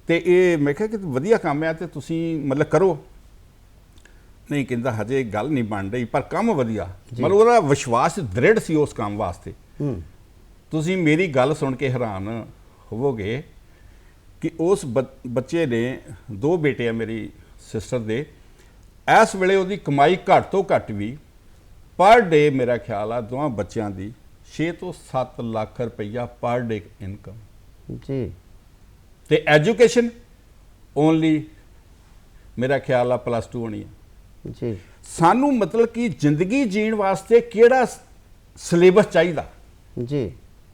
ਤੇ ਇਹ ਮੈਂ ਕਿਹਾ ਕਿ ਵਧੀਆ ਕੰਮ ਆ ਤੇ ਤੁਸੀਂ ਮਤਲਬ ਕਰੋ। ਨਹੀਂ ਕਹਿੰਦਾ ਹਜੇ ਗੱਲ ਨਹੀਂ ਬਣ ਰਹੀ ਪਰ ਕੰਮ ਵਧੀਆ। ਮਤਲਬ ਉਹਦਾ ਵਿਸ਼ਵਾਸ ਦ੍ਰਿੜ ਸੀ ਉਸ ਕੰਮ ਵਾਸਤੇ। ਤੁਸੀਂ ਮੇਰੀ ਗੱਲ ਸੁਣ ਕੇ ਹੈਰਾਨ ਹੋਵੋਗੇ ਕਿ ਉਸ ਬੱਚੇ ਨੇ ਦੋ ਬੇਟੇ ਆ ਮੇਰੀ ਸਿਸਟਰ ਦੇ ਇਸ ਵੇਲੇ ਉਹਦੀ ਕਮਾਈ ਘੱਟ ਤੋਂ ਘੱਟ ਵੀ ਪਰ ਡੇ ਮੇਰਾ ਖਿਆਲ ਆ ਦੋਵਾਂ ਬੱਚਿਆਂ ਦੀ 6 ਤੋਂ 7 ਲੱਖ ਰੁਪਈਆ ਪਰ ਡੇ ਇਨਕਮ ਜੀ। ਤੇ ਐਜੂਕੇਸ਼ਨ ਓਨਲੀ ਮੇਰਾ ਖਿਆਲ ਆ ਪਲੱਸ 2 ਹੋਣੀ ਆ। ਜੀ। ਸਾਨੂੰ ਮਤਲਬ ਕਿ ਜ਼ਿੰਦਗੀ ਜੀਣ ਵਾਸਤੇ ਕਿਹੜਾ ਸਿਲੇਬਸ ਚਾਹੀਦਾ? ਜੀ।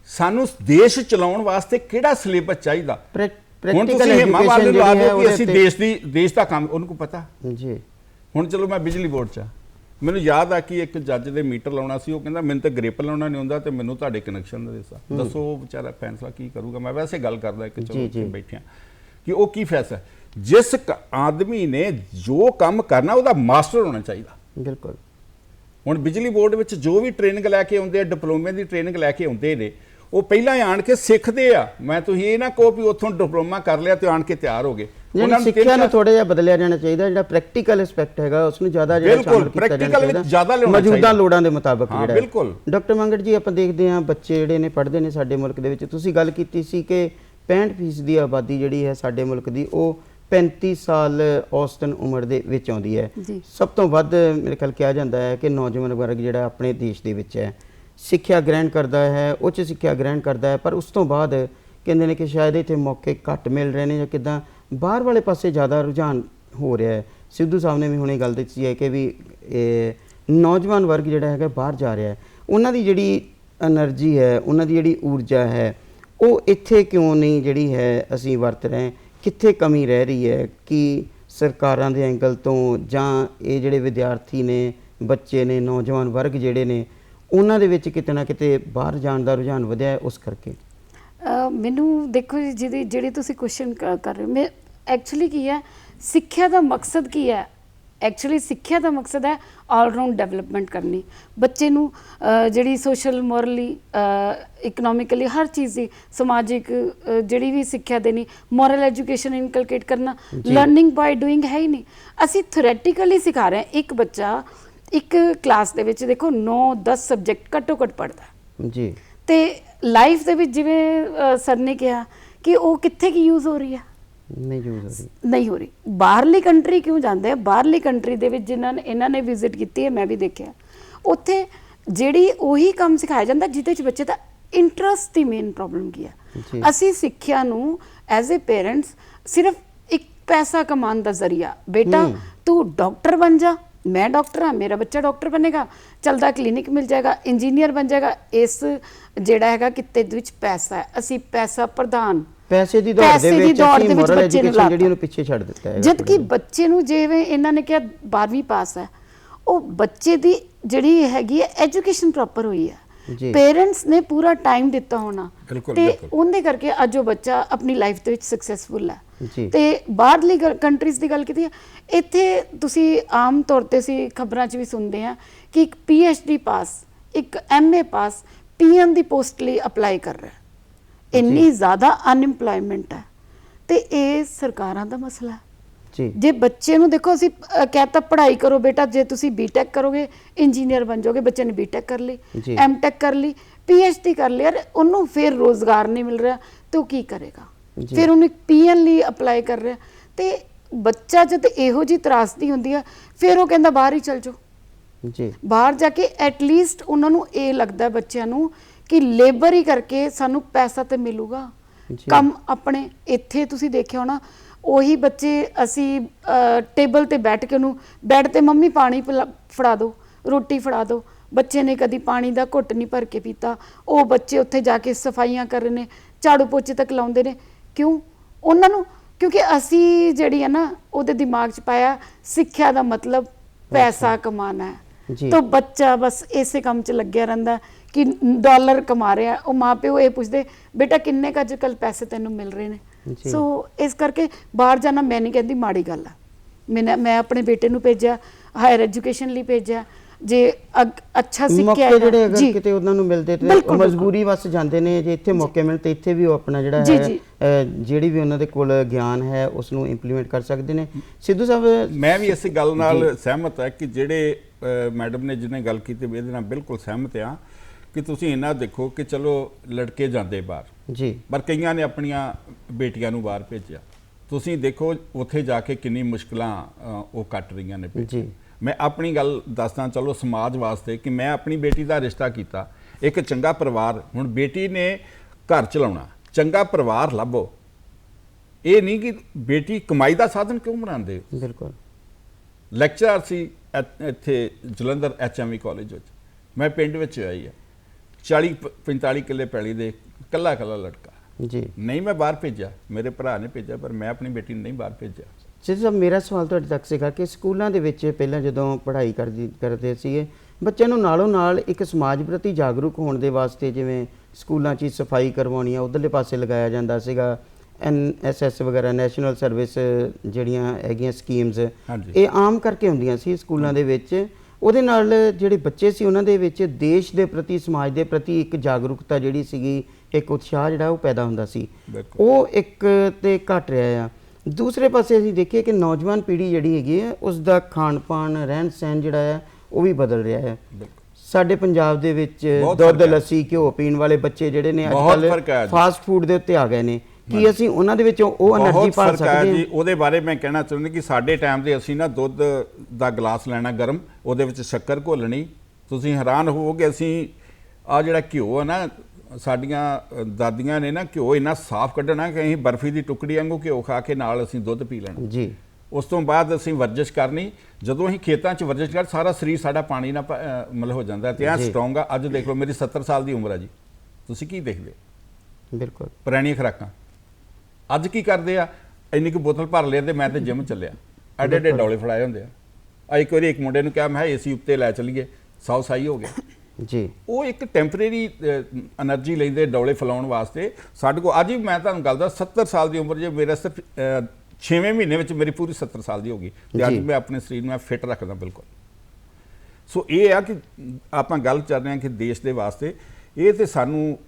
ਸਾਨੂੰ ਦੇਸ਼ ਚਲਾਉਣ ਵਾਸਤੇ ਕਿਹੜਾ ਸਿਲੇਬਸ ਚਾਹੀਦਾ? ਹੁਣ ਤੁਸੀਂ ਹਿਮਾ ਵੱਲ ਐਜੂਕੇਸ਼ਨ ਨੂੰ ਲਾ ਦਿਓ ਕਿ ਅਸੀਂ ਦੇਸ਼ ਦੀ ਦੇਸ਼ ਦਾ ਕੰਮ ਉਹਨੂੰ ਪਤਾ? ਜੀ। ਹੁਣ ਚਲੋ ਮੈਂ ਬਿਜਲੀ ਬੋਰਡ 'ਚ ਮੈਨੂੰ ਯਾਦ ਆ ਕਿ ਇੱਕ ਜੱਜ ਦੇ ਮੀਟਰ ਲਾਉਣਾ ਸੀ ਉਹ ਕਹਿੰਦਾ ਮੈਨੂੰ ਤਾਂ ਗ੍ਰਿਪ ਲਾਉਣਾ ਨਹੀਂ ਹੁੰਦਾ ਤੇ ਮੈਨੂੰ ਤੁਹਾਡੇ ਕਨੈਕਸ਼ਨ ਦਾ ਦੇਸਾ। ਦੱਸੋ ਉਹ ਵਿਚਾਰਾ ਫੈਸਲਾ ਕੀ ਕਰੂਗਾ? ਮੈਂ ਵੈਸੇ ਗੱਲ ਕਰਦਾ ਕਿ ਜੀ, ਚਲੋ। ਇੱਥੇ ਬੈਠਿਆ। ਕਿ ਉਹ ਕੀ ਫੈਸਲਾ? ਜਿਸ ਆਦਮੀ ਨੇ ਜੋ ਕੰਮ ਕਰਨਾ ਉਹਦਾ ਮਾਸਟਰ ਹੋਣਾ ਚਾਹੀਦਾ। ਬਿਲਕੁਲ। ਹੁਣ ਬਿਜਲੀ ਬੋਰਡ ਵਿੱਚ ਜੋ ਵੀ ਟ੍ਰੇਨਿੰਗ ਲੈ ਕੇ ਆਉਂਦੇ ਆ ਡਿਪਲੋਮੇ ਦੀ ਟ੍ਰੇਨਿੰਗ ਲੈ ਕੇ ਆਉਂਦੇ ਨੇ ਉਹ ਪਹਿਲਾਂ ਹੀ ਆਣ ਕੇ ਸਿੱਖਦੇ ਆ ਮੈਂ ਤੁਸੀਂ ਇਹ ਨਾ ਕਹੋ ਵੀ ਉੱਥੋਂ ਡਿਪਲੋਮਾ ਕਰ ਲਿਆ ਤੇ ਆਣ ਕੇ ਤਿਆਰ ਹੋ ਗਏ ਯਾਨੀ ਤਿੰਨ ਸਿੱਖਿਆ ਨੂੰ ਥੋੜਾ ਜਿਹਾ ਬਦਲਿਆ ਜਾਣਾ ਚਾਹੀਦਾ ਜਿਹੜਾ ਪ੍ਰੈਕਟੀਕਲ ਐਸਪੈਕਟ ਹੈਗਾ ਉਸ ਨੂੰ ਜ਼ਿਆਦਾ ਜਿਹੜਾ ਬਿਲਕੁਲ, ਸ਼ਾਮਲ ਕੀਤਾ ਜਾਣਾ practical ਵਿੱਚ ਜ਼ਿਆਦਾ ਲਿਆਉਣਾ ਮੌਜੂਦਾ ਚਾਹੀਦਾ। ਲੋੜਾਂ ਦੇ ਮੁਤਾਬਕ ਜਿਹੜਾ ਹੈ। ਬਿਲਕੁਲ। ਡਾਕਟਰ ਮੰਗੜ ਜੀ ਆਪਾਂ ਦੇਖਦੇ ਹਾਂ ਬੱਚੇ ਜਿਹੜੇ ਨੇ ਪੜ੍ਹਦੇ ਨੇ ਸਾਡੇ ਮੁਲਕ ਦੇ ਵਿੱਚ ਤੁਸੀਂ ਗੱਲ ਕੀਤੀ ਸੀ ਕਿ 65% ਦੀ ਆਬਾਦੀ ਜਿਹੜੀ ਹੈ ਸਾਡੇ ਮੁਲਕ ਦੀ ਉਹ 35 ਸਾਲ ਔਸਤਨ ਉਮਰ ਦੇ ਵਿੱਚ ਆਉਂਦੀ ਹੈ ਜੀ। ਸਭ ਤੋਂ ਵੱਧ ਮੇਰੇ ਖਿਆਲ ਕਿਹਾ ਜਾਂਦਾ ਹੈ ਕਿ ਨੌਜਵਾਨ ਵਰਗ ਜਿਹੜਾ ਆਪਣੇ ਦੇਸ਼ ਦੇ ਵਿੱਚ ਹੈ ਸਿੱਖਿਆ ਗ੍ਰਹਿਣ ਕਰਦਾ ਹੈ, ਉੱਚ ਸਿੱਖਿਆ ਗ੍ਰਹਿਣ ਕਰਦਾ ਹੈ, ਪਰ ਉਸ ਤੋਂ ਬਾਅਦ ਕਹਿੰਦੇ ਨੇ ਕਿ ਸ਼ਾਇਦ ਇੱਥੇ ਮੌਕੇ ਘੱਟ ਮਿਲ ਰਹੇ ਨੇ ਜਾਂ ਕਿਦਾਂ ਬਾਹਰ ਵਾਲੇ ਪਾਸੇ ਜ਼ਿਆਦਾ ਰੁਝਾਨ ਹੋ ਰਿਹਾ ਹੈ। ਸਿੱਧੂ ਸਾਹਿਬ ਨੇ ਵੀ ਹੁਣੇ ਗੱਲ ਦਿੱਤੀ ਹੈ ਕਿ ਵੀ ਇਹ ਨੌਜਵਾਨ ਵਰਗ ਜਿਹੜਾ ਹੈਗਾ ਬਾਹਰ ਜਾ ਰਿਹਾ ਹੈ। ਉਹਨਾਂ ਦੀ ਜਿਹੜੀ એનર્ਜੀ ਹੈ, ਉਹਨਾਂ ਦੀ ਜਿਹੜੀ ਊਰਜਾ ਹੈ, ਉਹ ਇੱਥੇ ਕਿਉਂ ਨਹੀਂ ਜਿਹੜੀ ਹੈ ਅਸੀਂ ਵਰਤ ਰਹੇ ਕਿੱਥੇ ਕਮੀ ਰਹਿ ਰਹੀ ਹੈ? ਕਿ ਸਰਕਾਰਾਂ ਦੇ ਐਂਗਲ ਤੋਂ ਜਾਂ ਇਹ ਜਿਹੜੇ ਵਿਦਿਆਰਥੀ ਨੇ, ਬੱਚੇ ਨੇ, ਨੌਜਵਾਨ ਵਰਗ ਜਿਹੜੇ ਨੇ ਉਹਨਾਂ ਦੇ ਵਿੱਚ ਕਿਤੇ ਨਾ ਕਿਤੇ ਬਾਹਰ ਜਾਣ ਦਾ ਰੁਝਾਨ ਵਧਿਆ ਹੈ ਉਸ ਕਰਕੇ? ਮੈਨੂੰ ਦੇਖੋ ਜੀ, ਜਿਹਦੀ ਜਿਹੜੀ ਤੁਸੀਂ ਕੁਐਸਚਨ ਕਰ ਰਹੇ ਹੋ ਮੈਂ ਐਕਚੁਅਲੀ ਕੀ ਹੈ ਸਿੱਖਿਆ ਦਾ ਮਕਸਦ ਕੀ ਹੈ? ਐਕਚੁਅਲੀ ਸਿੱਖਿਆ ਦਾ ਮਕਸਦ ਹੈ ਆਲ ਰਾਊਂਡ ਡਿਵੈਲਪਮੈਂਟ ਕਰਨੀ। ਬੱਚੇ ਨੂੰ ਜਿਹੜੀ ਸੋਸ਼ਲ ਮੋਰਲੀ ਇਕਨੋਮਿਕਲੀ ਹਰ ਚੀਜ਼ ਦੀ ਸਮਾਜਿਕ ਜਿਹੜੀ ਵੀ ਸਿੱਖਿਆ ਦੇਣੀ ਮੋਰਲ ਐਜੂਕੇਸ਼ਨ ਇਨਕਲਕੇਟ ਕਰਨਾ। ਲਰਨਿੰਗ ਬਾਈ ਡੂਇੰਗ ਹੈ ਹੀ ਨਹੀਂ। ਅਸੀਂ ਥਿਓਰੈਟਿਕਲੀ ਸਿਖਾ ਰਹੇ ਹਾਂ ਇੱਕ ਬੱਚਾ ਇੱਕ ਕਲਾਸ ਦੇ ਵਿੱਚ ਦੇਖੋ 9 10 ਸਬਜੈਕਟ ਘੱਟੋ ਘੱਟ ਪੜ੍ਹਦਾ। ਹੈ ਜੀ। ਤੇ ਲਾਈਫ ਦੇ ਵਿੱਚ ਜਿਵੇਂ ਸਰ ਨੇ ਕਿਹਾ ਕਿ ਉਹ ਕਿੱਥੇ ਕੀ ਯੂਜ਼ ਹੋ ਰਹੀ ਹੈ ਨਹੀਂ ਯੂਜ਼ ਹੋ ਰਹੀ। ਨਹੀਂ ਹੋ ਰਹੀ। ਬਾਹਰਲੀ ਕੰਟਰੀ ਕਿਉਂ ਜਾਂਦੇ ਆ? ਬਾਹਰਲੀ ਕੰਟਰੀ ਦੇ ਵਿੱਚ ਜਿਨ੍ਹਾਂ ਨੇ ਇਹਨਾਂ ਨੇ ਵਿਜ਼ਿਟ ਕੀਤੀ ਹੈ ਮੈਂ ਵੀ ਦੇਖਿਆ। ਉੱਥੇ ਜਿਹੜੀ ਉਹੀ ਕੰਮ ਸਿਖਾਇਆ ਜਾਂਦਾ ਜਿਹਦੇ ਚ ਬੱਚੇ ਦਾ ਇੰਟਰਸਟ ਦੀ ਮੇਨ ਪ੍ਰੋਬਲਮ ਕੀ। ਹੈ ਅਸੀਂ ਸਿੱਖਿਆ ਨੂੰ ਐਜ਼ ਅ ਪੇਰੈਂਟਸ ਸਿਰਫ ਇੱਕ ਪੈਸਾ ਕਮਾਉਣ ਦਾ ਜ਼ਰੀਆ। ਬੇਟਾ। ਤੂੰ ਡਾਕਟਰ ਬਣ ਜਾ। ਮੈਂ ਡਾਕਟਰ ਹਾਂ ਮੇਰਾ ਬੱਚਾ ਡਾਕਟਰ ਬਣੇਗਾ ਚਲਦਾ ਕਲੀਨਿਕ ਮਿਲ ਜਾਏਗਾ ਇੰਜੀਨੀਅਰ ਬਣ ਜਾਏਗਾ ਇਸ ਜਿਹੜਾ ਹੈਗਾ ਕਿੱਤੇ ਦੇ ਵਿੱਚ ਪੈਸਾ ਹੈ ਅਸੀਂ ਪੈਸਾ ਪ੍ਰਧਾਨ ਪੈਸੇ ਦੀ ਦੌੜ ਦੇ ਵਿੱਚ ਦੌੜ ਅਸੀਂ ਦੇ ਵਿੱਚ moral ਬੱਚੇ ਨੂੰ education ਜਿਹੜੀ। ਉਹਨੂੰ ਪਿੱਛੇ ਛੱਡ ਦਿੱਤਾ ਹੈ ਜਦ ਕਿ ਬੱਚੇ ਨੂੰ ਜਿਵੇਂ ਇਹਨਾਂ ਨੇ ਕਿਹਾ 12ਵੀਂ ਪਾਸ ਹੈ ਉਹ ਬੱਚੇ ਦੀ ਜਿਹੜੀ ਹੈਗੀ ਹੈ ਐਜੂਕੇਸ਼ਨ ਪ੍ਰੋਪਰ ਹੋਈ ਹੈ। ਪੇਰੈਂਟਸ ਨੇ ਪੂਰਾ ਟਾਈਮ ਦਿੱਤਾ ਹੋਣਾ ਤੇ। ਉਹਦੇ ਕਰਕੇ ਅੱਜ ਉਹ ਬੱਚਾ ਆਪਣੀ ਲਾਈਫ ਦੇ ਵਿੱਚ ਸਕਸੈਸਫੁਲ ਹੈ। ਤੇ ਬਾਹਰਲੀ ਕੰਟਰੀਜ਼ ਦੀ ਗੱਲ ਕੀਤੀ ਹੈ ਇੱਥੇ ਤੁਸੀਂ ਆਮ ਤੌਰ ਤੇ ਅਸੀਂ ਖਬਰਾਂ 'ਚ ਵੀ ਸੁਣਦੇ ਆ ਕਿ ਇੱਕ ਡੀ ਪਾਸ ਇੱਕ ਐਮਏ ਪਾਸ ਪੀਐਮ ਦੀ ਪੋਸਟ ਲਈ ਅਪਲਾਈ ਕਰ ਰਿਹਾ। ਇੰਨੀ ਜ਼ਿਆਦਾ ਅਨਇੰਪਲੋਇਮੈਂਟ ਹੈ ਤੇ ਇਹ ਸਰਕਾਰਾਂ ਦਾ ਮਸਲਾ ਹੈ ਜੀ ਜੇ ਬੱਚੇ ਨੂੰ ਦੇਖੋ ਅਸੀਂ ਕਹਤਾ ਪੜ੍ਹਾਈ ਕਰੋ ਬੇਟਾ ਜੇ ਤੁਸੀਂ ਬੀਟੈਕ ਕਰੋਗੇ ਇੰਜੀਨੀਅਰ ਬਣ ਜਾਓਗੇ ਬੱਚੇ ਨੇ ਬੀਟੈਕ ਕਰ ਲਈ। ਐਮਟੈਕ ਕਰ ਲਈ ਪੀਐਚਡੀ ਕਰ ਲਈ ਯਾਰ ਉਹਨੂੰ ਫਿਰ ਰੋਜ਼ਗਾਰ ਨਹੀਂ ਮਿਲ ਰਿਹਾ ਤੇ ਉਹ ਕੀ ਕਰੇਗਾ। ਫਿਰ ਉਹਨੂੰ ਪੀਐਨ ਲਈ ਅਪਲਾਈ ਕਰ ਰਿਹਾ। ਤੇ ਬੱਚਾ ਜਦ ਇਹੋ ਜੀ ਤਰਾਸਦੀ ਹੁੰਦੀ ਆ ਫਿਰ ਉਹ ਕਹਿੰਦਾ ਬਾਹਰ ਹੀ ਚਲ ਜਾਓ। ਜੀ। ਬਾਹਰ ਜਾ ਕੇ ਐਟਲੀਸਟ ਉਹਨਾਂ ਨੂੰ ਇਹ ਲੱਗਦਾ ਬੱਚਿਆਂ ਨੂੰ ਕਿ ਲੇਬਰ ਹੀ ਕਰਕੇ ਸਾਨੂੰ ਪੈਸਾ ਤੇ ਮਿਲੂਗਾ। ਕੰਮ ਆਪਣੇ ਇੱਥੇ ਤੁਸੀਂ ਦੇਖਿਆ ਹੋਣਾ ਉਹੀ ਬੱਚੇ ਅਸੀਂ ਟੇਬਲ ਤੇ ਬੈਠ ਕੇ ਉਹਨੂੰ ਬੈੱਡ ਤੇ ਮੰਮੀ ਪਾਣੀ ਫੜਾ ਦਿਓ ਰੋਟੀ ਫੜਾ ਦਿਓ। ਬੱਚੇ ਨੇ ਕਦੀ ਪਾਣੀ ਦਾ ਘੁੱਟ ਨਹੀਂ ਭਰ ਕੇ ਪੀਤਾ। ਉਹ ਬੱਚੇ ਉੱਥੇ ਜਾ ਕੇ ਸਫਾਈਆਂ ਕਰ ਰਹੇ ਨੇ ਝਾੜੂ ਪੋਚੇ ਤੱਕ ਲਾਉਂਦੇ ਨੇ। ਕਿਉਂ? ਉਹਨਾਂ ਨੂੰ ਕਿਉਂਕਿ ਅਸੀਂ ਜਿਹੜੀ ਹੈ ਨਾ ਉਹਦੇ ਦਿਮਾਗ 'ਚ ਪਾਇਆ ਸਿੱਖਿਆ ਦਾ ਮਤਲਬ ਪੈਸਾ ਕਮਾਣਾ ਹੈ। ਜੀ। ਤਾਂ ਬੱਚਾ ਬਸ ਇਸੇ ਕੰਮ 'ਚ ਲੱਗਿਆ ਰਹਿੰਦਾ ਕਿ ਡਾਲਰ ਕਮਾ ਰਿਹਾ। ਉਹ ਮਾਪਿਓ ਇਹ ਪੁੱਛਦੇ ਬੇਟਾ ਕਿੰਨੇ ਕੁ ਅੱਜ ਕੱਲ ਪੈਸੇ ਤੈਨੂੰ ਮਿਲ ਰਹੇ ਨੇ। ਸੋ ਇਸ ਕਰਕੇ ਬਾਹਰ ਜਾਣਾ ਮੈਂ ਨਹੀਂ ਕਹਿੰਦੀ ਮਾੜੀ ਗੱਲ ਆ। ਮੈਂ ਮੈਂ ਆਪਣੇ ਬੇਟੇ ਨੂੰ ਭੇਜਿਆ ਹਾਇਰ ਐਜੂਕੇਸ਼ਨ ਲਈ ਭੇਜਿਆ। ਜੇ ਅੱਛਾ ਸਿੱਖਿਆ ਮੌਕੇ ਜਿਹੜੇ ਅਗਰ ਜੀ। ਕਿਤੇ ਉਹਨਾਂ ਨੂੰ ਮਿਲਦੇ ਤੇ। ਮਜਬੂਰੀ ਵਸ ਜਾਂਦੇ ਨੇ ਜੇ ਇੱਥੇ ਮੌਕੇ ਮਿਲ ਤੇ ਇੱਥੇ ਵੀ ਉਹ ਆਪਣਾ ਜਿਹੜਾ ਹੈ ਜਿਹੜੀ ਵੀ ਉਹਨਾਂ ਦੇ ਕੋਲ ਗਿਆਨ ਹੈ ਉਸ ਨੂੰ ਇੰਪਲੀਮੈਂਟ ਕਰ ਸਕਦੇ ਨੇ। ਸਿੱਧੂ ਸਾਹਿਬ ਮੈਂ ਵੀ ਇਸ ਗੱਲ ਨਾਲ ਸਹਿਮਤ ਹਾਂ ਕਿ ਜਿਹੜੇ ਮੈਡਮ ਨੇ ਜਿਹਨੇ ਗੱਲ ਕੀਤੀ ਇਹਦੇ ਨਾਲ ਬਿਲਕੁਲ ਸਹਿਮਤ ਹਾਂ ਕਿ ਤੁਸੀਂ ਇਹਨਾਂ ਦੇਖੋ ਕਿ ਚਲੋ ਲੜਕੇ ਜਾਂਦੇ ਬਾਹਰ। ਜੀ। ਪਰ ਕਈਆਂ ਨੇ ਆਪਣੀਆਂ ਬੇਟੀਆਂ ਨੂੰ ਬਾਹਰ ਭੇਜਿਆ। ਤੁਸੀਂ ਦੇਖੋ ਉੱਥੇ ਜਾ ਕੇ ਕਿੰਨੀ ਮੁਸ਼ਕਲਾਂ ਉਹ ਕੱਟ ਰਹੀਆਂ ਨੇ ਜੀ। ਮੈਂ ਆਪਣੀ ਗੱਲ ਦੱਸਦਾ ਚਲੋ ਸਮਾਜ ਵਾਸਤੇ ਕਿ ਮੈਂ ਆਪਣੀ ਬੇਟੀ ਦਾ ਰਿਸ਼ਤਾ ਕੀਤਾ। ਇੱਕ ਚੰਗਾ ਪਰਿਵਾਰ ਹੁਣ ਬੇਟੀ ਨੇ ਘਰ ਚਲਾਉਣਾ। ਚੰਗਾ ਪਰਿਵਾਰ ਲੱਭੋ। ਇਹ ਨਹੀਂ ਕਿ ਬੇਟੀ ਕਮਾਈ ਦਾ ਸਾਧਨ ਕਿਉਂ ਬਣਾਉਂਦੇ ਬਿਲਕੁਲ। ਲੈਕਚਰਰ ਸੀ ਇੱਥੇ ਜਲੰਧਰ ਐਚਐਮਵੀ ਕਾਲਜ ਵਿੱਚ। ਮੈਂ ਪਿੰਡ ਵਿੱਚ ਆਈ ਆ। 40 ਪ- 45 ਕਿੱਲੇ ਪੈਲੀ ਦੇ ਕੱਲਾ ਕੱਲਾ ਲੜਕਾ। ਜੀ। ਨਹੀਂ ਮੈਂ ਬਾਹਰ ਭੇਜਿਆ। ਮੇਰੇ ਭਰਾ ਨੇ ਭੇਜਿਆ ਪਰ ਮੈਂ ਆਪਣੀ ਬੇਟੀ ਨੂੰ ਨਹੀਂ ਬਾਹਰ ਭੇਜਿਆ। ਸਾਹਿਬ ਮੇਰਾ ਸਵਾਲ ਤੁਹਾਡੇ ਤੱਕ ਸੀਗਾ ਕਿ ਸਕੂਲਾਂ ਦੇ ਵਿੱਚ ਪਹਿਲਾਂ ਜਦੋਂ ਪੜ੍ਹਾਈ ਕਰਦੀ ਕਰਦੇ ਸੀਗੇ ਬੱਚਿਆਂ ਨੂੰ ਨਾਲੋਂ ਨਾਲ ਇੱਕ ਸਮਾਜ ਪ੍ਰਤੀ ਜਾਗਰੂਕ ਹੋਣ ਦੇ ਵਾਸਤੇ ਜਿਵੇਂ ਸਕੂਲਾਂ 'ਚ ਸਫ਼ਾਈ ਕਰਵਾਉਣੀ ਆ ਉਧਰਲੇ ਪਾਸੇ ਲਗਾਇਆ ਜਾਂਦਾ ਸੀਗਾ ਐਨਐਸਐਸ ਵਗੈਰਾ ਨੈਸ਼ਨਲ ਸਰਵਿਸ ਜਿਹੜੀਆਂ ਹੈਗੀਆਂ ਸਕੀਮਸ। ਇਹ ਆਮ ਕਰਕੇ ਹੁੰਦੀਆਂ ਸੀ ਸਕੂਲਾਂ ਦੇ ਵਿੱਚ ਉਹਦੇ ਨਾਲ ਜਿਹੜੇ ਬੱਚੇ ਸੀ ਉਹਨਾਂ ਦੇ ਵਿੱਚ ਦੇਸ਼ ਦੇ ਪ੍ਰਤੀ ਸਮਾਜ ਦੇ ਪ੍ਰਤੀ ਇੱਕ ਜਾਗਰੂਕਤਾ ਜਿਹੜੀ ਸੀਗੀ ਇੱਕ ਉਤਸ਼ਾਹ ਜਿਹੜਾ ਉਹ ਪੈਦਾ ਹੁੰਦਾ ਸੀ। ਉਹ ਇੱਕ ਤੇ ਘਟ ਰਿਹਾ ਆ ਦੂਸਰੇ ਪਾਸੇ ਅਸੀਂ ਦੇਖੀਏ ਕਿ ਨੌਜਵਾਨ ਪੀੜ੍ਹੀ ਜਿਹੜੀ ਹੈਗੀ ਹੈ ਉਸ ਦਾ ਖਾਣ ਪਾਣ ਰਹਿਣ ਸਹਿਣ ਜਿਹੜਾ ਹੈ ਉਹ ਵੀ ਬਦਲ ਰਿਹਾ ਹੈ। ਸਾਡੇ ਪੰਜਾਬ ਦੇ ਵਿੱਚ ਦੁੱਧ ਲੱਸੀ ਘਿਓ ਪੀਣ ਵਾਲੇ ਬੱਚੇ ਜਿਹੜੇ ਨੇ ਅੱਜਕੱਲ ਫਾਸਟ ਫੂਡ ਦੇ ਉੱਤੇ ਆ ਗਏ ਨੇ ਕੀ ਅਸੀਂ ਉਹਨਾਂ ਦੇ ਵਿੱਚੋਂ ਉਹ એનર્ਜੀ ਪਾ ਸਕਦੇ ਹਾਂ ਜੀ ਉਹਦੇ ਬਾਰੇ ਮੈਂ ਕਹਿਣਾ ਚਾਹੁੰਦਾ ਕਿ ਸਾਡੇ ਟਾਈਮ ਦੇ ਅਸੀਂ ਨਾ ਦੁੱਧ ਦਾ ਗਲਾਸ ਲੈਣਾ ਗਰਮ ਉਹਦੇ ਵਿੱਚ ਸ਼ੱਕਰ ਘੋਲਣੀ। ਤੁਸੀਂ ਹੈਰਾਨ ਹੋਵੋਗੇ ਅਸੀਂ ਆ ਜਿਹੜਾ ਘਿਓ ਹੈ ਨਾ ਸਾਡੀਆਂ ਦਾਦੀਆਂ ਨੇ ਨਾ ਘਿਓ ਇੰਨਾ ਸਾਫ਼ ਕੱਢਣਾ ਕਿ ਅਸੀਂ ਬਰਫੀ ਦੀ ਟੁਕੜੀ ਵਾਂਗੂ ਘਿਓ ਖਾ ਕੇ ਨਾਲ ਅਸੀਂ ਦੁੱਧ ਪੀ ਲੈਣਾ। ਜੀ। ਉਸ ਤੋਂ ਬਾਅਦ ਅਸੀਂ ਵਰਜਿਸ਼ ਕਰਨੀ। ਜਦੋਂ ਅਸੀਂ ਖੇਤਾਂ 'ਚ ਵਰਜਿਸ਼ ਕਰ ਸਾਰਾ ਸਰੀਰ ਸਾਡਾ ਪਾਣੀ ਨਾਲ ਮਤਲਬ ਹੋ ਜਾਂਦਾ ਤੇ ਜੀ। ਸਟਰੋਂਗ ਆ। ਅੱਜ ਦੇਖ ਲਓ ਮੇਰੀ 70 ਸਾਲ ਦੀ ਉਮਰ ਆ ਜੀ। ਤੁਸੀਂ ਕੀ ਦੇਖਦੇ? ਬਿਲਕੁਲ। ਪੁਰਾਣੀਆਂ ਖੁਰਾਕਾਂ। ਅੱਜ ਕੀ ਕਰਦੇ ਆ? ਇੰਨੀ ਕੁ ਬੋਤਲ ਭਰ ਲਿਆ ਤੇ ਮੈਂ ਤੇ ਜਿਮ ਚੱਲਿਆ। ਐਡੇ ਐਡੇ ਡੌਲੇ ਫੜਾਏ ਹੁੰਦੇ ਆ। ਆ ਇੱਕ ਵਾਰੀ ਇੱਕ ਮੁੰਡੇ ਨੂੰ ਕਿਹਾ ਮੈਂ ਏਸੀ ਉੱਤੇ ਲੈ ਚੱਲੀਏ। ਸੌ ਸਾਈ ਹੋ ਗਿਆ। ਜੀ। ਉਹ ਇੱਕ ਟੈਂਪਰੇਰੀ એનર્ਜੀ ਲੈਂਦੇ ਡੌਲੇ ਫਲਾਉਣ ਵਾਸਤੇ। ਸਾਡੇ ਕੋ ਅੱਜ ਵੀ ਮੈਂ ਤੁਹਾਨੂੰ ਗੱਲ ਦਾ 70 ਸਾਲ ਦੀ ਉਮਰ ਜੇ ਮੇਰੇ ਸਿਰਫ 6ਵੇਂ ਮਹੀਨੇ ਵਿੱਚ ਮੇਰੀ ਪੂਰੀ 70 ਸਾਲ ਦੀ ਹੋ ਗਈ। ਤੇ ਅੱਜ ਮੈਂ ਆਪਣੇ ਸਰੀਰ ਨੂੰ ਫਿੱਟ ਰੱਖਦਾ ਬਿਲਕੁਲ। ਸੋ ਇਹ ਆ ਕਿ ਆਪਾਂ ਗੱਲ ਕਰ ਰਹੇ ਹਾਂ ਕਿ ਦੇਸ਼ ਦੇ ਵਾਸਤੇ ਇਹ ਤੇ ਸਾਨੂੰ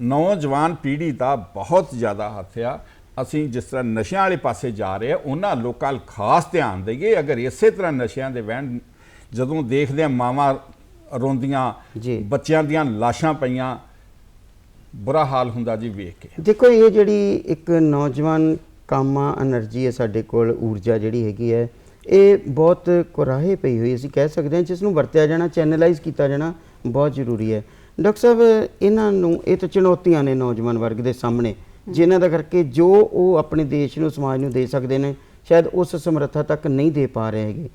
ਨੌਜਵਾਨ ਪੀੜ੍ਹੀ ਦਾ ਬਹੁਤ ਜ਼ਿਆਦਾ ਹੱਥ ਆ। ਅਸੀਂ ਜਿਸ ਤਰ੍ਹਾਂ ਨਸ਼ਿਆਂ ਵਾਲੇ ਪਾਸੇ ਜਾ ਰਹੇ ਆ ਉਹਨਾਂ ਲੋਕਾਂ 'ਲ ਖਾਸ ਧਿਆਨ ਦੇਈਏ। ਅਗਰ ਇਸੇ ਤਰ੍ਹਾਂ ਨਸ਼ਿਆਂ ਦੇ ਵਹਿਣ ਜਦੋਂ ਦੇਖਦੇ ਆ ਮਾਵਾ ਰੋਂਦੀਆਂ ਬੱਚਿਆਂ ਦੀਆਂ ਲਾਸ਼ਾਂ ਪਈਆਂ। ਬੁਰਾ ਹਾਲ ਹੁੰਦਾ ਜੀ ਵੇਖ ਕੇ। ਦੇਖੋ ਇਹ ਜਿਹੜੀ ਇੱਕ ਨੌਜਵਾਨ ਕਾਮਾ એનર્ਜੀ ਹੈ ਸਾਡੇ ਕੋਲ ਊਰਜਾ ਜਿਹੜੀ ਹੈਗੀ ਹੈ ਇਹ ਬਹੁਤ ਕੁਰਾਹੇ ਪਈ ਹੋਈ ਅਸੀਂ ਕਹਿ ਸਕਦੇ ਹਾਂ ਜਿਸ ਨੂੰ ਵਰਤਿਆ ਜਾਣਾ ਚੈਨਲਾਈਜ਼ ਕੀਤਾ ਜਾਣਾ ਬਹੁਤ ਜ਼ਰੂਰੀ ਹੈ। ਡਾਕਟਰ ਸਾਹਿਬ ਇਹਨਾਂ ਨੂੰ ਇਹ ਤਾਂ ਚੁਣੌਤੀਆਂ ਨੇ ਨੌਜਵਾਨ ਵਰਗ ਦੇ ਸਾਹਮਣੇ ਜਿਨ੍ਹਾਂ ਦਾ ਕਰਕੇ ਜੋ ਉਹ ਆਪਣੇ ਦੇਸ਼ ਨੂੰ ਸਮਾਜ ਨੂੰ ਦੇ ਸਕਦੇ ਨੇ ਸ਼ਾਇਦ ਉਸ ਸਮਰੱਥਾ ਤੱਕ ਨਹੀਂ ਦੇ ਪਾ ਰਹੇ ਹੈਗੇ।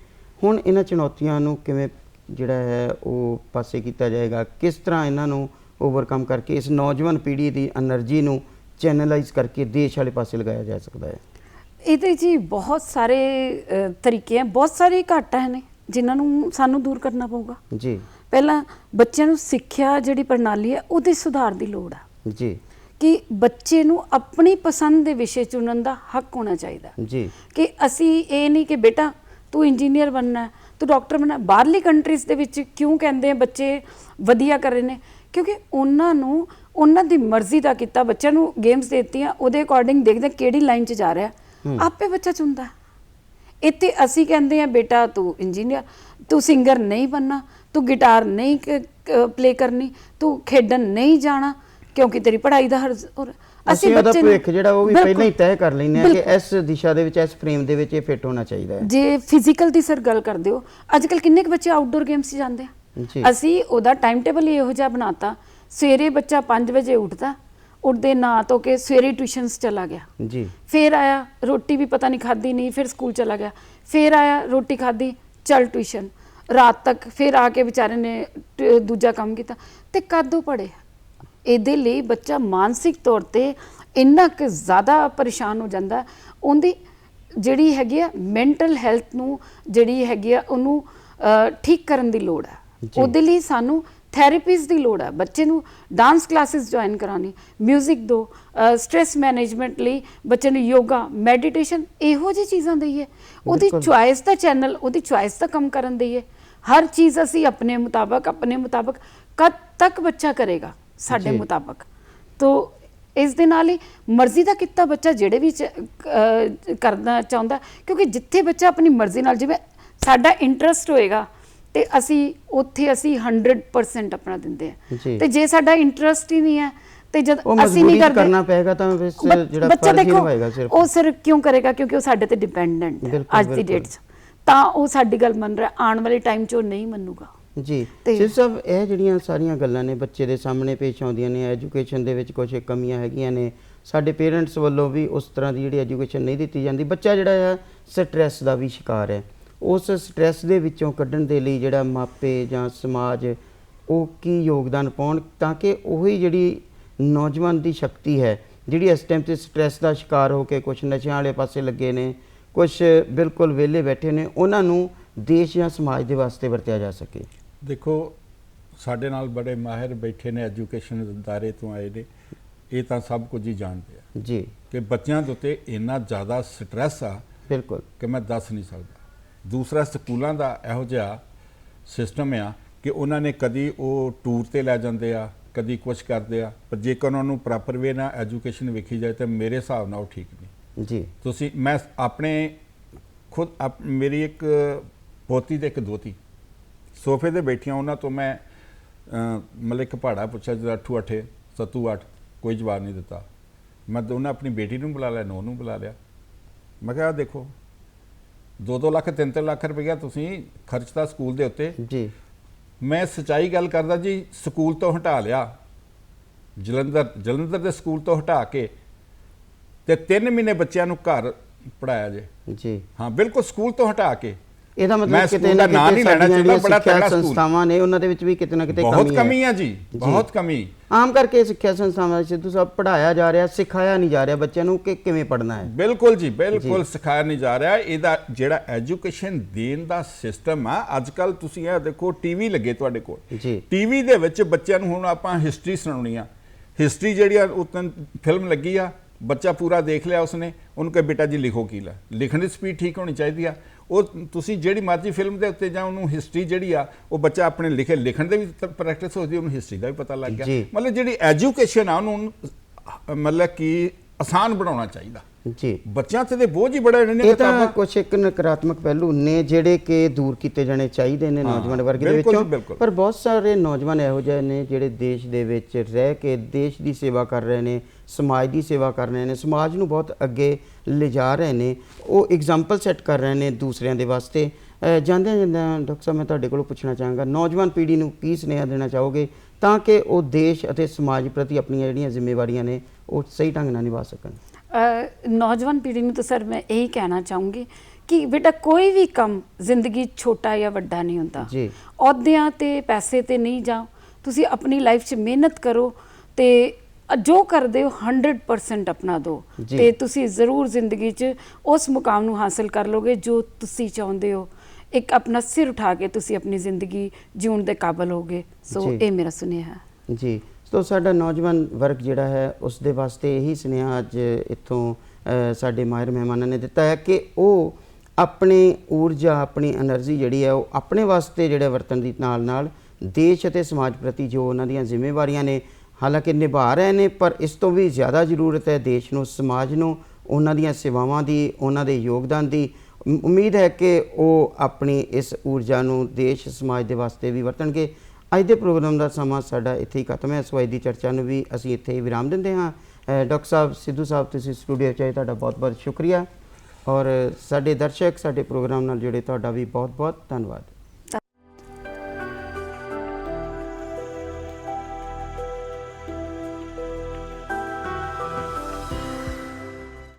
ਹੁਣ ਇਹਨਾਂ ਚੁਣੌਤੀਆਂ ਨੂੰ ਕਿਵੇਂ ਜਿਹੜਾ ਹੈ ਉਹ ਪਾਸੇ ਕੀਤਾ ਜਾਏਗਾ। ਕਿਸ ਤਰ੍ਹਾਂ ਇਹਨਾਂ ਨੂੰ ਓਵਰਕਮ ਕਰਕੇ ਇਸ ਨੌਜਵਾਨ ਪੀੜ੍ਹੀ ਦੀ એનર્ਜੀ ਨੂੰ ਚੈਨਲਾਈਜ਼ ਕਰਕੇ ਦੇਸ਼ ਵਾਲੇ ਪਾਸੇ ਲਗਾਇਆ ਜਾ ਸਕਦਾ ਹੈ? ਇਹਦੇ ਜੀ ਬਹੁਤ ਸਾਰੇ ਤਰੀਕੇ ਆ। ਬਹੁਤ ਸਾਰੇ ਘਾਟਾਂ ਨੇ ਜਿਨ੍ਹਾਂ ਨੂੰ ਸਾਨੂੰ ਦੂਰ ਕਰਨਾ ਪਊਗਾ। ਜੀ। ਪਹਿਲਾਂ ਬੱਚਿਆਂ ਨੂੰ ਸਿੱਖਿਆ ਜਿਹੜੀ ਪ੍ਰਣਾਲੀ ਹੈ ਉਹਦੇ ਸੁਧਾਰ ਦੀ ਲੋੜ ਆ। ਜੀ। ਕਿ ਬੱਚੇ ਨੂੰ ਆਪਣੀ ਪਸੰਦ ਦੇ ਵਿਸ਼ੇ ਚੁਣਨ ਦਾ ਹੱਕ ਹੋਣਾ ਚਾਹੀਦਾ। ਜੀ। ਕਿ ਅਸੀਂ ਇਹ ਨਹੀਂ ਕਿ ਬੇਟਾ ਤੂੰ ਇੰਜੀਨੀਅਰ ਬਣਨਾ ਤੂੰ ਡਾਕਟਰ ਬਣਨਾ ਹੈ। ਬਾਹਰਲੀ ਕੰਟਰੀਜ਼ ਦੇ ਵਿੱਚ ਕਿਉਂ ਕਹਿੰਦੇ ਆ ਬੱਚੇ ਵਧੀਆ ਕਰ ਰਹੇ ਨੇ ਕਿਉਂਕਿ ਉਹਨਾਂ ਨੂੰ ਉਹਨਾਂ ਦੀ ਮਰਜ਼ੀ ਦਾ ਕੀਤਾ ਬੱਚਿਆਂ ਨੂੰ ਗੇਮਸ ਦਿੱਤੀਆਂ ਉਹਦੇ ਅਕੋਰਡਿੰਗ ਦੇਖਦੇ ਕਿਹੜੀ ਲਾਈਨ 'ਚ ਜਾ ਰਿਹਾ ਆਪੇ ਬੱਚਾ ਚੁਣਦਾ ਹੈ। ਇੱਥੇ ਅਸੀਂ ਕਹਿੰਦੇ ਆ ਬੇਟਾ ਤੂੰ ਇੰਜੀਨੀਅਰ ਤੂੰ ਸਿੰਗਰ ਨਹੀਂ ਬਣਨਾ ਤੂੰ ਗਿਟਾਰ ਨਹੀਂ ਪਲੇ ਕਰਨੀ ਤੂੰ ਖੇਡਣ ਨਹੀਂ ਜਾਣਾ ਕਿਉਂਕਿ ਤੇਰੀ ਪੜ੍ਹਾਈ ਦਾ ਔਰ ਅਸੀਂ ਉਹਦਾ ਭਵਿੱਖ ਜਿਹੜਾ ਉਹ ਵੀ। ਪਹਿਲਾਂ ਹੀ ਤੈਅ ਕਰ ਲੈਂਦੇ ਆ ਕਿ। ਇਸ ਦਿਸ਼ਾ ਦੇ ਵਿੱਚ ਇਸ ਫਰੇਮ ਦੇ ਵਿੱਚ ਇਹ ਫਿੱਟ ਹੋਣਾ ਚਾਹੀਦਾ ਹੈ। ਜੇ ਫਿਜ਼ੀਕਲ ਦੀ ਸਰ ਗੱਲ ਕਰਦੇ ਹੋ ਅੱਜ ਕੱਲ ਕਿੰਨੇ ਕੁ ਬੱਚੇ ਆਊਟਡੋਰ ਗੇਮਸ 'ਚ ਜਾਂਦੇ। ਆ? ਅਸੀਂ ਉਹਦਾ ਟਾਈਮ ਟੇਬਲ ਹੀ ਇਹੋ ਜਿਹਾ ਬਣਾਤਾ ਸਵੇਰੇ ਬੱਚਾ 5 ਵਜੇ ਉੱਠਦਾ ਉੱਠਦੇ ਨਾ ਧੋ ਕੇ ਸਵੇਰੇ ਟਿਊਸ਼ਨਸ ਚਲਾ ਗਿਆ। ਜੀ। ਫਿਰ ਆਇਆ ਰੋਟੀ ਵੀ ਪਤਾ ਨਹੀਂ ਖਾਧੀ ਨਹੀਂ ਫਿਰ ਸਕੂਲ ਚਲਾ ਗਿਆ। ਫਿਰ ਆਇਆ ਰੋਟੀ ਖਾਧੀ ਚਲ ਟਿਊਸ਼ਨ ਰਾਤ ਤੱਕ ਫਿਰ ਆ ਕੇ ਵਿਚਾਰੇ ਨੇ ਦੂਜਾ ਕੰਮ ਕੀਤਾ। ਤੇ ਕਦੋਂ ਪੜੇ ਇਹਦੇ ਲਈ ਬੱਚਾ ਮਾਨਸਿਕ ਤੌਰ ਤੇ ਇੰਨਾ ਕਿ ਜ਼ਿਆਦਾ ਪਰੇਸ਼ਾਨ ਹੋ ਜਾਂਦਾ। ਉਹਦੀ ਜਿਹੜੀ ਹੈਗੀ ਆ ਮੈਂਟਲ ਹੈਲਥ ਨੂੰ ਜਿਹੜੀ ਹੈਗੀ ਆ ਉਹਨੂੰ ਠੀਕ ਕਰਨ ਦੀ ਲੋੜ ਆ। ਉਹਦੇ ਲਈ ਸਾਨੂੰ ਥੈਰੇਪੀਜ਼ ਦੀ ਲੋੜ ਆ। ਬੱਚੇ ਨੂੰ ਡਾਂਸ ਕਲਾਸਿਸ ਜੁਆਇਨ ਕਰਾਉਣੀ 뮤직 ਦੋ ਸਟ्रेस ਮੈਨੇਜਮੈਂਟ ਲਈ ਬੱਚੇ ਨੂੰ ਯੋਗਾ ਮੈਡੀਟੇਸ਼ਨ ਇਹੋ ਜਿਹੀ ਚੀਜ਼ਾਂ ਦਈਏ। ਉਹਦੀ ਚੁਆਇਸ ਦਾ ਚੈਨਲ ਉਹਦੀ ਚੁਆਇਸ ਦਾ ਕੰਮ ਕਰਨ ਦਈਏ। ਹਰ ਚੀਜ਼ ਅਸੀਂ ਆਪਣੇ ਮੁਤਾਬਕ ਆਪਣੇ ਮੁਤਾਬਕ ਕਦ ਤੱਕ ਬੱਚਾ ਕਰੇਗਾ? ਸਾਡੇ ਜੀ। ਮੁਤਾਬਕ ਤੋ ਇਸ ਦੇ ਨਾਲ ਹੀ ਮਰਜ਼ੀ ਦਾ ਕੀਤਾ ਬੱਚਾ ਜਿਹੜੇ ਵੀ ਚ- ਅਹ ਕਰਨਾ ਚਾਹੁੰਦਾ ਕਿਉਂਕਿ ਜਿੱਥੇ ਬੱਚਾ ਆਪਣੀ ਮਰਜ਼ੀ ਨਾਲ ਜਿਵੇਂ ਸਾਡਾ ਇੰਟਰਸਟ ਹੋਏਗਾ ਤੇ ਅਸੀਂ ਉੱਥੇ ਅਸੀਂ 100% ਆਪਣਾ ਦਿੰਦੇ ਜੀ। ਆ ਤੇ ਜੇ ਸਾਡਾ ਇੰਟਰਸਟ ਹੀ ਨਹੀਂ ਹੈ ਤੇ ਜਦ ਉਹ ਅਸੀਂ ਮਜਬੂਰੀ ਨਹੀਂ 'ਚ ਕਰਦੇ ਕਰਨਾ ਪਏਗਾ ਤਾਂ ਫਿਰ ਬੱਚ- ਜਿਹੜਾ ਬੱਚਾ ਫਰਜ਼ ਹੀ ਦੇਖੋ ਨਿਭਾਏਗਾ ਸਿਰਫ ਉਹ ਸਰ ਕਿਉਂ ਕਰੇਗਾ ਕਿਉਂਕਿ ਉਹ ਸਾਡੇ ਤੇ ਡਿਪੈਂਡੈਂਟ ਹੈ ਬਿਲਕੁਲ, ਅੱਜ ਦੀ ਬਿਲਕੁਲ। ਡੇਟ 'ਚ ਤਾਂ ਉਹ ਸਾਡੀ ਗੱਲ ਮੰਨ ਰਿਹਾ ਆਉਣ ਵਾਲੇ ਟਾਈਮ 'ਚ ਉਹ ਨਹੀਂ ਮੰਨੂਗਾ ਜੀ ਤੇ- ਸਿਰ ਸਾਹਿਬ ਇਹ ਜਿਹੜੀਆਂ ਸਾਰੀਆਂ ਗੱਲਾਂ ਨੇ ਬੱਚੇ ਦੇ ਸਾਹਮਣੇ ਪੇਸ਼ ਆਉਂਦੀਆਂ ਨੇ ਐਜੂਕੇਸ਼ਨ ਦੇ ਵਿੱਚ ਕੁਝ ਕਮੀਆਂ ਹੈਗੀਆਂ ਨੇ ਸਾਡੇ ਪੇਰੈਂਟਸ ਵੱਲੋਂ ਵੀ ਉਸ ਤਰ੍ਹਾਂ ਦੀ ਜਿਹੜੀ ਐਜੂਕੇਸ਼ਨ ਨਹੀਂ ਦਿੱਤੀ ਜਾਂਦੀ। ਬੱਚਾ ਜਿਹੜਾ ਆ ਸਟ੍ਰੈਸ ਦਾ ਵੀ ਸ਼ਿਕਾਰ ਹੈ। ਉਸ ਸਟ੍ਰੈਸ ਦੇ ਵਿੱਚੋਂ ਕੱਢਣ ਦੇ ਲਈ ਜਿਹੜਾ ਮਾਪੇ ਜਾਂ ਸਮਾਜ ਉਹ ਕੀ ਯੋਗਦਾਨ ਪਾਉਣ ਤਾਂ ਕਿ ਉਹੀ ਜਿਹੜੀ ਨੌਜਵਾਨ ਦੀ ਸ਼ਕਤੀ ਹੈ ਜਿਹੜੀ ਇਸ ਟਾਈਮ ਤੇ ਸਟ੍ਰੈਸ ਦਾ ਸ਼ਿਕਾਰ ਹੋ ਕੇ ਕੁਝ ਨਸ਼ਿਆਂ ਵਾਲੇ ਪਾਸੇ ਲੱਗੇ ਨੇ ਕੁਝ ਬਿਲਕੁਲ ਵਿਹਲੇ ਬੈਠੇ ਨੇ ਉਹਨਾਂ ਨੂੰ ਦੇਸ਼ ਜਾਂ ਸਮਾਜ ਦੇ ਵਾਸਤੇ ਵਰਤਿਆ ਜਾ ਸਕੇ। ਦੇਖੋ ਸਾਡੇ ਨਾਲ ਬੜੇ ਮਾਹਿਰ ਬੈਠੇ ਨੇ ਐਜੂਕੇਸ਼ਨ ਅਦਾਰੇ ਤੋਂ ਆਏ ਨੇ। ਇਹ ਤਾਂ ਸਭ ਕੁਝ ਹੀ ਜਾਣਦੇ ਆ ਜੀ। ਕਿ ਬੱਚਿਆਂ ਦੇ ਉੱਤੇ ਇੰਨਾ ਜ਼ਿਆਦਾ ਸਟ੍ਰੈਸ ਆ ਬਿਲਕੁਲ। ਕਿ ਮੈਂ ਦੱਸ ਨਹੀਂ ਸਕਦਾ। ਦੂਸਰਾ ਸਕੂਲਾਂ ਦਾ ਇਹੋ ਜਿਹਾ ਸਿਸਟਮ ਆ ਕਿ ਉਹਨਾਂ ਨੇ ਕਦੀ ਉਹ ਟੂਰ ਤੇ ਲੈ ਜਾਂਦੇ ਆ ਕਦੀ ਕੁਝ ਕਰਦੇ ਆ ਪਰ ਜੇਕਰ ਉਹਨਾਂ ਨੂੰ ਪ੍ਰੋਪਰ ਵੇ ਨਾਲ ਐਜੂਕੇਸ਼ਨ ਵੇਖੀ ਜਾਏ ਤਾਂ ਮੇਰੇ ਹਿਸਾਬ ਨਾਲ ਉਹ ਠੀਕ ਨਹੀਂ। ਜੀ। ਤੁਸੀਂ ਮੈਂ ਆਪਣੇ ਖੁਦ ਮੇਰੀ ਇੱਕ ਪੋਤੀ ਤੇ ਇੱਕ ਦੋਤੀ ਸੋਫੇ ਤੇ ਬੈਠੀਆਂ ਉਹਨਾਂ ਤੋਂ ਮੈਂ ਇੱਕ ਪਹਾੜਾ ਪੁੱਛਿਆ ਜਿਹੜਾ ਅੱਠੂ ਅੱਠੇ ਸੱਤੂ ਅੱਠ ਕੋਈ ਜਵਾਬ ਨਹੀਂ ਦਿੱਤਾ। ਮੈਂ ਦੋਨਾਂ ਆਪਣੀ ਬੇਟੀ ਨੂੰ ਬੁਲਾ ਲਿਆ ਨੋ ਨੂੰ ਬੁਲਾ ਲਿਆ। ਮੈਂ ਕਿਹਾ ਦੇਖੋ 2-2 ਲੱਖ 3-3 ਲੱਖ ਰੁਪਇਆ ਤੁਸੀਂ ਖਰਚਤਾ ਸਕੂਲ ਦੇ ਉੱਤੇ। ਜੀ। ਮੈਂ ਸਚਾਈ ਗੱਲ ਕਰਦਾ ਜੀ ਸਕੂਲ ਤੋਂ ਹਟਾ ਲਿਆ। ਜਲੰਧਰ ਜਲੰਧਰ ਦੇ ਸਕੂਲ ਤੋਂ ਹਟਾ ਕੇ ਤੇ 3 ਮਹੀਨੇ ਬੱਚਿਆਂ ਨੂੰ ਘਰ ਪੜਾਇਆ ਜੇ। ਜੀ। ਹਾਂ ਬਿਲਕੁਲ ਸਕੂਲ ਤੋਂ ਹਟਾ ਕੇ। ਇਹਦਾ ਮਤਲਬ ਕਿਤੇ ਨਾ ਨਾਂ ਕਿਤੇ ਨਹੀਂ ਲੈਣਾ ਸਾਡੀਆਂ ਬੜਾ ਤਗੜਾ ਸਕੂਲ। ਸੰਸਥਾਵਾਂ ਨੇ ਉਹਨਾਂ ਦੇ ਵਿੱਚ ਵੀ ਕਿਤੇ ਨਾ ਕਿਤੇ ਬਹੁਤ ਕਮੀ ਕਮੀ ਹੈ ਜੀ ਬਹੁਤ ਕਮੀ। ਆਮ ਕਰਕੇ ਸਿੱਖਿਆ ਸੰਸਥਾਵਾਂ ਵਿੱਚ ਸਿੱਧੂ ਸਾਹਿਬ ਪੜਾਇਆ ਜਾ ਰਿਹਾ ਸਿਖਾਇਆ ਨਹੀਂ ਜਾ ਰਿਹਾ ਬੱਚਿਆਂ ਨੂੰ ਕਿ ਕਿਵੇਂ ਪੜਨਾ ਹੈ। ਬਿਲਕੁਲ ਜੀ ਬਿਲਕੁਲ ਸਿਖਾਇਆ ਨਹੀਂ ਜਾ ਰਿਹਾ। ਇਹਦਾ ਜਿਹੜਾ ਐਜੂਕੇਸ਼ਨ ਦੇਣ ਦਾ ਸਿਸਟਮ ਆ ਅੱਜ ਕੱਲ ਤੁਸੀਂ ਇਹ ਦੇਖੋ ਟੀਵੀ ਲੱਗੇ ਤੁਹਾਡੇ ਕੋਲ। ਜੀ। ਟੀਵੀ ਦੇ ਵਿੱਚ ਬੱਚਿਆਂ ਨੂੰ ਹੁਣ ਆਪਾਂ ਹਿਸਟਰੀ ਸੁਣਾਉਣੀ ਆ। ਹਿਸਟਰੀ ਜਿਹੜੀ ਆ ਉਤਨ ਫਿਲਮ ਲੱਗੀ ਆ ਬੱਚਾ ਪੂਰਾ ਦੇਖ ਲਿਆ ਉਸਨੇ। ਉਹਨੂੰ ਕਹੇ ਬੇਟਾ ਜੀ ਲਿਖੋ ਕੀ ਲਾ? ਲਿਖਣ ਦੀ ਸਪੀਡ ਠੀਕ ਹੋਣੀ ਚਾਹੀਦੀ ਆ। ਉਹ ਤੁਸੀਂ ਜਿਹੜੀ ਮਰਜ਼ੀ ਫਿਲਮ ਦੇ ਉੱਤੇ ਜਾਂ ਉਹਨੂੰ ਹਿਸਟਰੀ ਜਿਹੜੀ ਆ ਉਹ ਬੱਚਾ ਆਪਣੇ ਲਿਖੇ ਲਿਖਣ ਦੇ ਵੀ ਪ੍ਰੈਕਟਿਸ ਹੋਦੀ ਉਹਨੂੰ ਹਿਸਟਰੀ ਦਾ ਵੀ ਪਤਾ ਲੱਗ ਗਿਆ। ਮਤਲਬ ਜਿਹੜੀ ਐਜੂਕੇਸ਼ਨ ਆ ਉਹਨੂੰ ਮਤਲਬ ਕਿ ਆਸਾਨ ਬਣਾਉਣਾ ਚਾਹੀਦਾ ਜੀ। ਬੱਚਿਆਂ ਤੇ ਤੇ ਬੋਝ ਹੀ ਬੜਾ ਨੇ ਇਹ ਤਾਂ ਕੁਝ ਇੱਕ ਨਕਾਰਾਤਮਕ ਪਹਿਲੂ ਨੇ ਜਿਹੜੇ ਕਿ ਦੂਰ ਕੀਤੇ ਜਾਣੇ ਚਾਹੀਦੇ ਨੇ ਨੌਜਵਾਨ ਵਰਗ ਦੇ ਵਿੱਚੋਂ। ਪਰ ਬਹੁਤ ਸਾਰੇ ਨੌਜਵਾਨ ਇਹੋ ਜਿਹੇ ਨੇ ਜਿਹੜੇ ਦੇਸ਼ ਦੇ ਵਿੱਚ ਰਹਿ ਕੇ ਦੇਸ਼ ਦੀ ਸੇਵਾ ਕਰ ਰਹੇ ਨੇ ਸਮਾਜ ਦੀ ਸੇਵਾ ਕਰ ਰਹੇ ਨੇ ਸਮਾਜ ਨੂੰ ਬਹੁਤ ਅੱਗੇ ਲਿਜਾ ਰਹੇ ਨੇ। ਉਹ ਐਗਜ਼ਾਮਪਲ ਸੈੱਟ ਕਰ ਰਹੇ ਨੇ ਦੂਸਰਿਆਂ ਦੇ ਵਾਸਤੇ। ਅਹ ਜਾਂਦਿਆਂ ਡਾਕਟਰ ਸਾਹਿਬ ਮੈਂ ਤੁਹਾਡੇ ਕੋਲੋਂ ਪੁੱਛਣਾ ਚਾਹਾਂਗਾ ਨੌਜਵਾਨ ਪੀੜ੍ਹੀ ਨੂੰ ਕੀ ਸੁਨੇਹਾ ਦੇਣਾ ਚਾਹੋਗੇ ਤਾਂ ਕਿ ਉਹ ਦੇਸ਼ ਅਤੇ ਸਮਾਜ ਪ੍ਰਤੀ ਆਪਣੀਆਂ ਜਿਹੜੀਆਂ ਜ਼ਿੰਮੇਵਾਰੀਆਂ ਨੇ ਉਹ ਸਹੀ ਢੰਗ ਨਾਲ ਨਿਭਾ ਸਕਣ? ਨੌਜਵਾਨ ਪੀੜ੍ਹੀ ਨੂੰ ਤਾਂ ਸਰ ਮੈਂ ਇਹੀ ਕਹਿਣਾ ਚਾਹੂੰਗੀ ਕਿ ਬੇਟਾ ਕੋਈ ਵੀ ਕੰਮ ਜ਼ਿੰਦਗੀ ਛੋਟਾ ਜਾਂ ਵੱਡਾ ਨਹੀਂ ਹੁੰਦਾ। ਜੀ। ਅਹੁਦਿਆਂ ਤੇ ਪੈਸੇ ਤੇ ਨਹੀਂ ਜਾਓ। ਤੁਸੀਂ ਆਪਣੀ ਲਾਈਫ 'ਚ ਮਿਹਨਤ ਕਰੋ ਤੇ ਜੋ ਕਰਦੇ ਹੋ 100% ਆਪਣਾ ਦਿਓ। ਤੇ ਤੁਸੀਂ ਜ਼ਰੂਰ ਜ਼ਿੰਦਗੀ 'ਚ ਉਸ ਮੁਕਾਮ ਨੂੰ ਹਾਸਲ ਕਰ ਲੋਗੇ ਜੋ ਤੁਸੀਂ ਚਾਹੁੰਦੇ ਹੋ। ਇੱਕ ਆਪਣਾ ਸਿਰ ਉਠਾ ਕੇ ਤੁਸੀਂ ਆਪਣੀ ਜ਼ਿੰਦਗੀ ਜਿਉਣ ਦੇ ਕਾਬਿਲ ਹੋਗੇ। ਸੋ। ਇਹ ਮੇਰਾ ਸੁਨੇਹਾ ਹੈ। ਜੀ। ਤੋਂ ਸਾਡਾ ਨੌਜਵਾਨ ਵਰਗ ਜਿਹੜਾ ਹੈ ਉਸ ਦੇ ਵਾਸਤੇ ਇਹੀ ਸੁਨੇਹਾ ਅੱਜ ਇੱਥੋਂ ਸਾਡੇ ਮਾਹਿਰ ਮਹਿਮਾਨਾਂ ਨੇ ਦਿੱਤਾ ਹੈ ਕਿ ਉਹ ਆਪਣੀ ਊਰਜਾ, ਆਪਣੀ એનર્ਜੀ ਜਿਹੜੀ ਹੈ, ਉਹ ਆਪਣੇ ਵਾਸਤੇ ਜਿਹੜੇ ਵਰਤਣ ਦੀ ਨਾਲ ਨਾਲ ਦੇਸ਼ ਅਤੇ ਸਮਾਜ ਪ੍ਰਤੀ ਜੋ ਉਹਨਾਂ ਦੀਆਂ ਜ਼ਿੰਮੇਵਾਰੀਆਂ ਨੇ, ਹਾਲਾਂਕਿ ਨਿਭਾ ਰਹੇ ਨੇ, ਪਰ ਇਸ ਤੋਂ ਵੀ ਜ਼ਿਆਦਾ ਜ਼ਰੂਰਤ ਹੈ ਦੇਸ਼ ਨੂੰ, ਸਮਾਜ ਨੂੰ, ਉਹਨਾਂ ਦੀਆਂ ਸੇਵਾਵਾਂ ਦੀ, ਉਹਨਾਂ ਦੇ ਯੋਗਦਾਨ ਦੀ। ਉਮੀਦ ਹੈ ਕਿ ਉਹ ਆਪਣੀ ਇਸ ਊਰਜਾ ਨੂੰ ਦੇਸ਼, ਸਮਾਜ ਦੇ ਵਾਸਤੇ ਵੀ ਵਰਤਣਗੇ। ਅੱਜ ਦੇ ਪ੍ਰੋਗਰਾਮ ਦਾ ਸਮਾਂ ਸਾਡਾ ਇੱਥੇ ਹੀ ਖਤਮ ਹੈ। ਸੋ ਅੱਜ ਦੀ ਚਰਚਾ ਨੂੰ ਵੀ ਅਸੀਂ ਇੱਥੇ ਹੀ ਵਿਰਾਮ ਦਿੰਦੇ ਹਾਂ। ਡਾਕਟਰ ਸਾਹਿਬ, ਸਿੱਧੂ ਸਾਹਿਬ, ਤੁਸੀਂ ਸਟੂਡੀਓ 'ਚ ਆਏ, ਤੁਹਾਡਾ ਬਹੁਤ-ਬਹੁਤ ਸ਼ੁਕਰੀਆ। ਔਰ ਸਾਡੇ ਦਰਸ਼ਕ, ਸਾਡੇ ਪ੍ਰੋਗਰਾਮ ਨਾਲ ਜੁੜੇ, ਤੁਹਾਡਾ ਵੀ ਬਹੁਤ-ਬਹੁਤ ਧੰਨਵਾਦ।